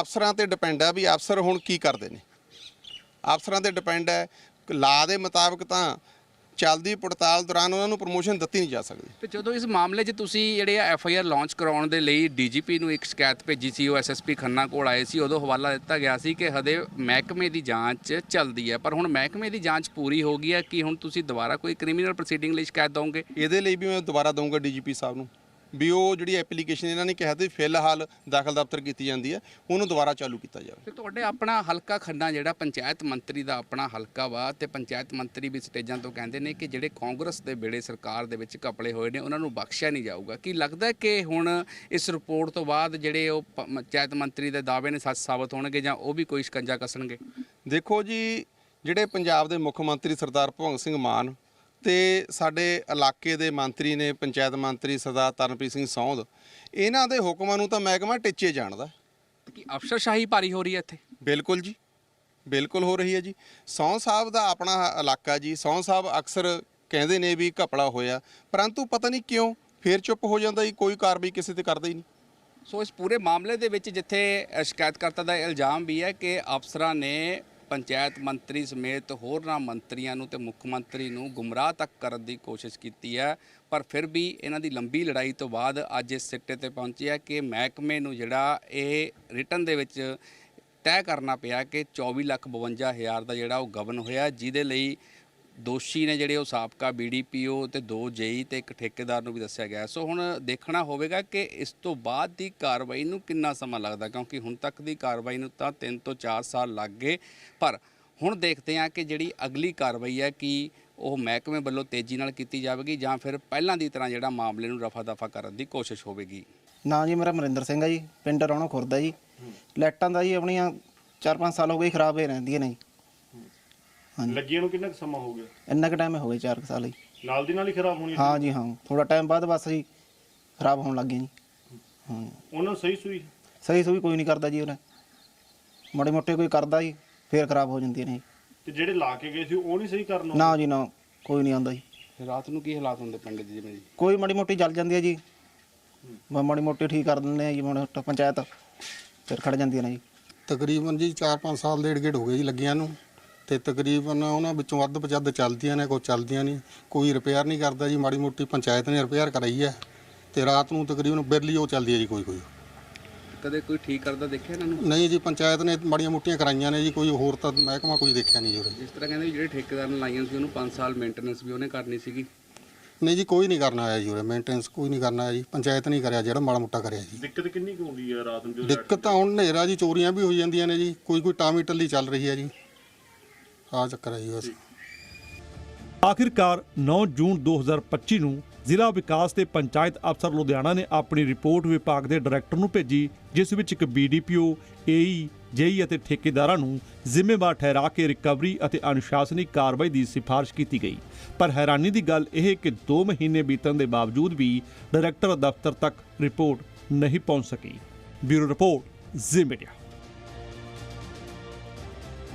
ਅਫਸਰਾਂ ਤੇ ਡਿਪੈਂਡ ਹੈ ਵੀ ਅਫਸਰ ਹੁਣ ਕੀ ਕਰਦੇ ਨੇ। ਅਫਸਰਾਂ ਤੇ ਡਿਪੈਂਡ ਹੈ ਲਾ ਦੇ ਮੁਤਾਬਕ ਤਾਂ ਚੱਲਦੀ ਪੜਤਾਲ ਦੌਰਾਨ ਉਹਨਾਂ ਨੂੰ ਪ੍ਰਮੋਸ਼ਨ ਦਿੱਤੀ ਨਹੀਂ ਜਾ ਸਕਦੀ। ਤੇ ਜਦੋਂ ਇਸ ਮਾਮਲੇ 'ਚ ਤੁਸੀਂ ਜਿਹੜੇ ਐਫ ਆਈ ਆਰ ਲਾਂਚ ਕਰਾਉਣ ਦੇ ਲਈ ਡੀਜੀਪੀ ਨੂੰ ਇੱਕ ਸ਼ਿਕਾਇਤ ਭੇਜੀ ਸੀ ਉਹ ਐਸਐਸਪੀ ਖੰਨਾ ਕੋਲ ਆਏ ਸੀ ਉਦੋਂ ਹਵਾਲਾ ਦਿੱਤਾ ਗਿਆ ਸੀ ਕਿ ਹਦੇ ਮਹਿਕਮੇ ਦੀ ਜਾਂਚ ਚੱਲਦੀ ਹੈ। ਪਰ ਹੁਣ ਮਹਿਕਮੇ ਦੀ ਜਾਂਚ ਪੂਰੀ ਹੋ ਗਈ ਹੈ ਕਿ ਹੁਣ ਤੁਸੀਂ ਦੁਬਾਰਾ ਕੋਈ ਕ੍ਰਿਮੀਨਲ ਪ੍ਰੋਸੀਡਿੰਗ ਲਈ ਸ਼ਿਕਾਇਤ ਦਵੋਗੇ? ਇਹਦੇ ਲਈ ਵੀ ਮੈਂ ਦੁਬਾਰਾ ਦਊਂਗਾ ਡੀਜੀਪੀ ਸਾਹਿਬ ਨੂੰ। ਵੀ ਉਹ ਜਿਹੜੀ ਐਪਲੀਕੇਸ਼ਨ ਇਹਨਾਂ ਨੇ ਕਿਹਾ ਤੇ ਫਿਲਹਾਲ ਦਾਖਲ ਦਫ਼ਤਰ ਕੀਤੀ ਜਾਂਦੀ ਹੈ ਉਹਨੂੰ ਦੁਬਾਰਾ ਚਾਲੂ ਕੀਤਾ ਜਾਵੇ। ਤੇ ਤੁਹਾਡੇ ਆਪਣਾ ਹਲਕਾ ਖੰਨਾ ਜਿਹੜਾ ਪੰਚਾਇਤ ਮੰਤਰੀ ਦਾ ਆਪਣਾ ਹਲਕਾ ਵਾ ਤੇ ਪੰਚਾਇਤ ਮੰਤਰੀ ਵੀ ਸਟੇਜਾਂ ਤੋਂ ਕਹਿੰਦੇ ਨੇ ਕਿ ਜਿਹੜੇ ਕਾਂਗਰਸ ਦੇ ਵੇਲੇ ਸਰਕਾਰ ਦੇ ਵਿੱਚ ਘਪਲੇ ਹੋਏ ਨੇ ਉਹਨਾਂ ਨੂੰ ਬਖਸ਼ਿਆ ਨਹੀਂ ਜਾਊਗਾ। ਕੀ ਲੱਗਦਾ ਕਿ ਹੁਣ ਇਸ ਰਿਪੋਰਟ ਤੋਂ ਬਾਅਦ ਜਿਹੜੇ ਉਹ ਪ- ਪੰਚਾਇਤ ਮੰਤਰੀ ਦੇ ਦਾਅਵੇ ਨੇ ਸੱਚ ਸਾਬਤ ਹੋਣਗੇ ਜਾਂ ਉਹ ਵੀ ਕੋਈ ਸ਼ਿਕੰਜਾ ਕੱਸਣਗੇ? ਦੇਖੋ ਜੀ ਜਿਹੜੇ ਪੰਜਾਬ ਦੇ ਮੁੱਖ ਮੰਤਰੀ ਸਰਦਾਰ ਭਗਵੰਤ ਸਿੰਘ ਮਾਨ ਤੇ ਸਾਡੇ ਇਲਾਕੇ ਦੇ ਮੰਤਰੀ ਨੇ ਪੰਚਾਇਤ ਮੰਤਰੀ ਸਰਦਾਰ ਤਰਨਪ੍ਰੀਤ ਸਿੰਘ ਸੌਂਦ ਇਹਨਾਂ ਦੇ ਹੁਕਮਾਂ ਨੂੰ ਤਾਂ ਮਹਿਕਮਾ ਟਿੱਚੇ ਜਾਣਦਾ। ਕੀ ਅਫਸਰਸ਼ਾਹੀ ਭਾਰੀ ਹੋ ਰਹੀ ਹੈ ਇੱਥੇ? ਬਿਲਕੁਲ ਜੀ ਬਿਲਕੁਲ ਹੋ ਰਹੀ ਹੈ ਜੀ। ਸੌਂ ਸਾਹਿਬ ਦਾ ਆਪਣਾ ਇਲਾਕਾ ਜੀ ਸੌਂ ਸਾਹਿਬ ਅਕਸਰ ਕਹਿੰਦੇ ਨੇ ਵੀ ਘਪਲਾ ਹੋਇਆ ਪਰੰਤੂ ਪਤਾ ਨਹੀਂ ਕਿਉਂ ਫੇਰ ਚੁੱਪ ਹੋ ਜਾਂਦਾ ਜੀ ਕੋਈ ਕਾਰਵਾਈ ਕਿਸੇ ਤੇ ਕਰਦਾ ਹੀ ਨਹੀਂ। ਸੋ ਇਸ ਪੂਰੇ ਮਾਮਲੇ ਦੇ ਵਿੱਚ ਜਿੱਥੇ ਸ਼ਿਕਾਇਤਕਰਤਾ ਦਾ ਇਲਜ਼ਾਮ ਵੀ ਹੈ ਕਿ ਅਫਸਰਾਂ ਨੇ ਪੰਚਾਇਤ ਮੰਤਰੀ ਸਮੇਤ ਹੋਰਨਾਂ ਮੰਤਰੀਆਂ ਨੂੰ ਤੇ ਮੁੱਖ ਮੰਤਰੀ ਨੂੰ ਗੁੰਮਰਾਹ ਤੱਕ ਕਰਨ ਦੀ ਕੋਸ਼ਿਸ਼ ਕੀਤੀ ਹੈ। ਪਰ ਫਿਰ ਵੀ ਇਹਨਾਂ ਦੀ ਲੰਬੀ ਲੜਾਈ ਤੋਂ ਬਾਅਦ ਅੱਜ ਇਸ ਸਿੱਟੇ ਤੇ ਪਹੁੰਚੀ ਹੈ ਕਿ ਮਹਿਕਮੇ ਨੂੰ ਜਿਹੜਾ ਇਹ ਰਿਟਰਨ ਦੇ ਵਿੱਚ ਤੈਅ ਕਰਨਾ ਪਿਆ ਕਿ 24 ਲੱਖ 52 ਹਜ਼ਾਰ ਦਾ ਜਿਹੜਾ ਉਹ ਗਬਨ ਹੋਇਆ, ਜਿਹਦੇ ਲਈ ਦੋਸ਼ੀ ਨੇ ਜਿਹੜੇ ਉਹ ਸਾਬਕਾ ਬੀਡੀਪੀਓ ਤੇ ਦੋ ਜੇਈ ਤੇ ਇੱਕ ਠੇਕੇਦਾਰ ਨੂੰ ਵੀ ਦੱਸਿਆ ਗਿਆ। ਸੋ ਹੁਣ ਦੇਖਣਾ ਹੋਵੇਗਾ ਕਿ ਇਸ ਤੋਂ ਬਾਅਦ ਦੀ ਕਾਰਵਾਈ ਨੂੰ ਕਿੰਨਾ ਸਮਾਂ ਲੱਗਦਾ, ਕਿਉਂਕਿ ਹੁਣ ਤੱਕ ਦੀ ਕਾਰਵਾਈ ਨੂੰ ਤਾਂ 3 ਤੋਂ 4 ਸਾਲ ਲੱਗ ਗਏ। ਪਰ ਹੁਣ ਦੇਖਦੇ ਹਾਂ ਕਿ ਜਿਹੜੀ ਅਗਲੀ ਕਾਰਵਾਈ ਹੈ ਕਿ ਉਹ ਮਹਿਕਮੇ ਵੱਲੋਂ ਤੇਜ਼ੀ ਨਾਲ ਕੀਤੀ ਜਾਵੇਗੀ ਜਾਂ ਫਿਰ ਪਹਿਲਾਂ ਦੀ ਤਰ੍ਹਾਂ ਜਿਹੜਾ ਮਾਮਲੇ ਨੂੰ ਰਫਾ ਦਫਾ ਕਰਨ ਦੀ ਕੋਸ਼ਿਸ਼ ਹੋਵੇਗੀ। ਨਾ ਜੀ ਮੇਰਾ ਮਰਿੰਦਰ ਸਿੰਘ ਆ ਜੀ, ਪਿੰਡ ਰੌਣਾ ਖੁਰਦਾ ਜੀ। ਲਾਈਟਾਂ ਦਾ ਜੀ ਆਪਣੀਆਂ 4-5 ਸਾਲ ਹੋ ਗਏ ਖਰਾਬ ਹੋਏ ਰਹਿੰਦੀਆਂ ਨੇ ਜੀ। ਹਾਂਜੀ। ਲੱਗੀਆਂ ਨੂੰ ਕਿੰਨਾ ਕੁ ਸਮਾਂ ਹੋ ਗਿਆ? ਇੰਨਾ ਕੁ ਟਾਈਮ ਹੋ ਗਿਆ 4 ਸਾਲ ਜੀ ਨਾਲ ਦੀ ਨਾਲ ਹੀ ਖਰਾਬ ਹੋਣੀ ਹਾਂ ਜੀ ਹਾਂ। ਥੋੜਾ ਟਾਈਮ ਬਾਅਦ ਬਸ ਜੀ ਖਰਾਬ ਹੋਣ ਲੱਗ ਗਏ ਜੀ। ਹਾਂ। ਉਹਨਾਂ ਨੂੰ ਸਹੀ ਸੂਈ? ਸਹੀ ਸੁਈ ਕੋਈ ਨਹੀਂ ਕਰਦਾ ਜੀ ਉਹਨੇ। ਮਾੜੇ ਮੋਟੇ ਕੋਈ ਕਰਦਾ ਜੀ ਫੇਰ ਖਰਾਬ ਹੋ ਜਾਂਦੀਆਂ ਨੇ ਜੀ। ਤੇ ਜਿਹੜੇ ਲਾ ਕੇ ਗਏ ਸੀ ਉਹ ਨਹੀਂ ਸਹੀ ਕਰਨ ਆਉਂਦੇ? ਨਾ ਜੀ ਨਾ। ਕੋਈ ਨਹੀਂ ਆਉਂਦਾ ਜੀ। ਰਾਤ ਨੂੰ ਕੀ ਹਾਲਾਤ ਹੁੰਦੇ ਪਿੰਡ ਦੇ ਜਿਵੇਂ ਜੀ? ਕੋਈ ਮਾੜੀ ਮੋਟੀ ਚੱਲ ਜਾਂਦੀ ਹੈ ਜੀ। ਮ- ਮਾੜੀ ਮੋਟੀ ਠੀਕ ਕਰ ਦਿੰਦੇ ਆ ਜੀ ਮਾੜਾ ਮੋਟਾ ਪੰਚਾਇਤ ਫਿਰ ਖੜ ਜਾਂਦੀਆਂ ਨੇ ਜੀ। ਤਕਰੀਬਨ ਜੀ 4-5 ਸਾਲ ਦੇ ਏਡ ਹੋ ਗਏ ਜੀ ਲੱਗਿਆਂ ਨੂੰ। ਤੇ ਤਕਰੀਬਨ ਉਹਨਾਂ ਵਿੱਚੋਂ ਅੱਧ ਪਚੱਧ ਚੱਲਦੀਆਂ ਨੇ ਕੋਈ ਚੱਲਦੀਆਂ ਨਹੀਂ। ਕੋਈ ਰਿਪੇਅਰ ਨਹੀਂ ਕਰਦਾ ਜੀ ਮਾੜੀ ਮੋਟੀ ਪੰਚਾਇਤ ਨੇ ਰਿਪੇਅਰ ਕਰਾਈ ਹੈ। ਤੇ ਰਾਤ ਨੂੰ ਤਕਰੀਬਨ ਬਿਰਲੀ ਉਹ ਚੱਲਦੀ ਹੈ ਜੀ ਕੋਈ ਕੋਈ। ਕਦੇ ਕੋਈ ਠੀਕ ਕਰਦਾ ਦੇਖਿਆ ਇਹਨਾਂ ਨੂੰ? ਨਹੀਂ ਜੀ ਪੰਚਾਇਤ ਨੇ ਮਾੜੀਆਂ ਮੋਟੀਆਂ ਕਰਾਈਆਂ ਨੇ ਜੀ ਕੋਈ ਹੋਰ ਤਾਂ ਮਹਿਕਮਾ ਕੋਈ ਦੇਖਿਆ ਨਹੀਂ ਜੀ ਉਰੇ। ਜਿਸ ਤਰ੍ਹਾਂ ਕਹਿੰਦੇ ਵੀ ਜਿਹੜੇ ਠੇਕੇਦਾਰ ਨੇ ਲਾਈਆਂ ਸੀ ਉਹਨੂੰ 5 ਸਾਲ ਮੇਨਟੇਨੈਂਸ ਵੀ ਉਹਨੇ ਕਰਨੀ ਸੀਗੀ। ਨਹੀਂ ਜੀ ਕੋਈ ਨਹੀਂ ਕਰਨਾ ਆਇਆ ਜੀ ਉਰੇ ਮੇਨਟੇਨੈਂਸ ਕੋਈ ਨਹੀਂ ਕਰਨਾ ਆਇਆ ਜੀ ਪੰਚਾਇਤ ਨਹੀਂ ਕਰਿਆ ਜਿਹੜਾ ਮਾੜਾ ਮੋਟਾ ਕਰਿਆ ਜੀ। ਦਿੱਕਤ ਕਿੰਨੀ ਕੁ ਆਉਂਦੀ ਹੈ ਰਾਤ ਨੂੰ ਜਦੋਂ ਦਿੱਕਤ ਤਾਂ ਹੁਣ ਹਨੇਰਾ ਜੀ ਚੋਰੀਆਂ ਵੀ ਹੋਈ ਜਾਂਦੀਆਂ ਨੇ ਜੀ ਕੋਈ ਕੋਈ ਟਾਮੀ ਟੱਲੀ ਚੱਲ ਰਹੀ ਹੈ ਜੀ। ਆ ਚੱਕਰ ਹੈ ਜੀ ਬਸ। ਆਖਿਰਕਾਰ 9 ਜੂਨ 2025 ਨੂੰ ਜ਼ਿਲ੍ਹਾ ਵਿਕਾਸ ਤੇ ਪੰਚਾਇਤ ਅਫਸਰ ਲੁਧਿਆਣਾ ਨੇ ਆਪਣੀ ਰਿਪੋਰਟ ਵਿਭਾਗ ਦੇ ਡਾਇਰੈਕਟਰ ਨੂੰ ਭੇਜੀ, ਜਿਸ ਵਿੱਚ ਇੱਕ ਬੀਡੀਪੀਓ, ਏਈ, ਜੇਈ ਅਤੇ ਠੇਕੇਦਾਰਾਂ ਨੂੰ ਜ਼ਿੰਮੇਵਾਰ ਠਹਿਰਾ ਕੇ ਰਿਕਵਰੀ ਅਤੇ ਅਨੁਸ਼ਾਸਨੀ ਕਾਰਵਾਈ ਦੀ ਸਿਫਾਰਿਸ਼ ਕੀਤੀ ਗਈ। ਪਰ ਹੈਰਾਨੀ ਦੀ ਗੱਲ ਇਹ ਕਿ 2 ਮਹੀਨੇ ਬੀਤਣ ਦੇ ਬਾਵਜੂਦ ਵੀ ਡਾਇਰੈਕਟਰ ਦਫ਼ਤਰ ਤੱਕ ਰਿਪੋਰਟ ਨਹੀਂ ਪਹੁੰਚ ਸਕੀ। ਬਿਊਰੋ ਰਿਪੋਰਟ ਜ਼ੀ ਮੀਡੀਆ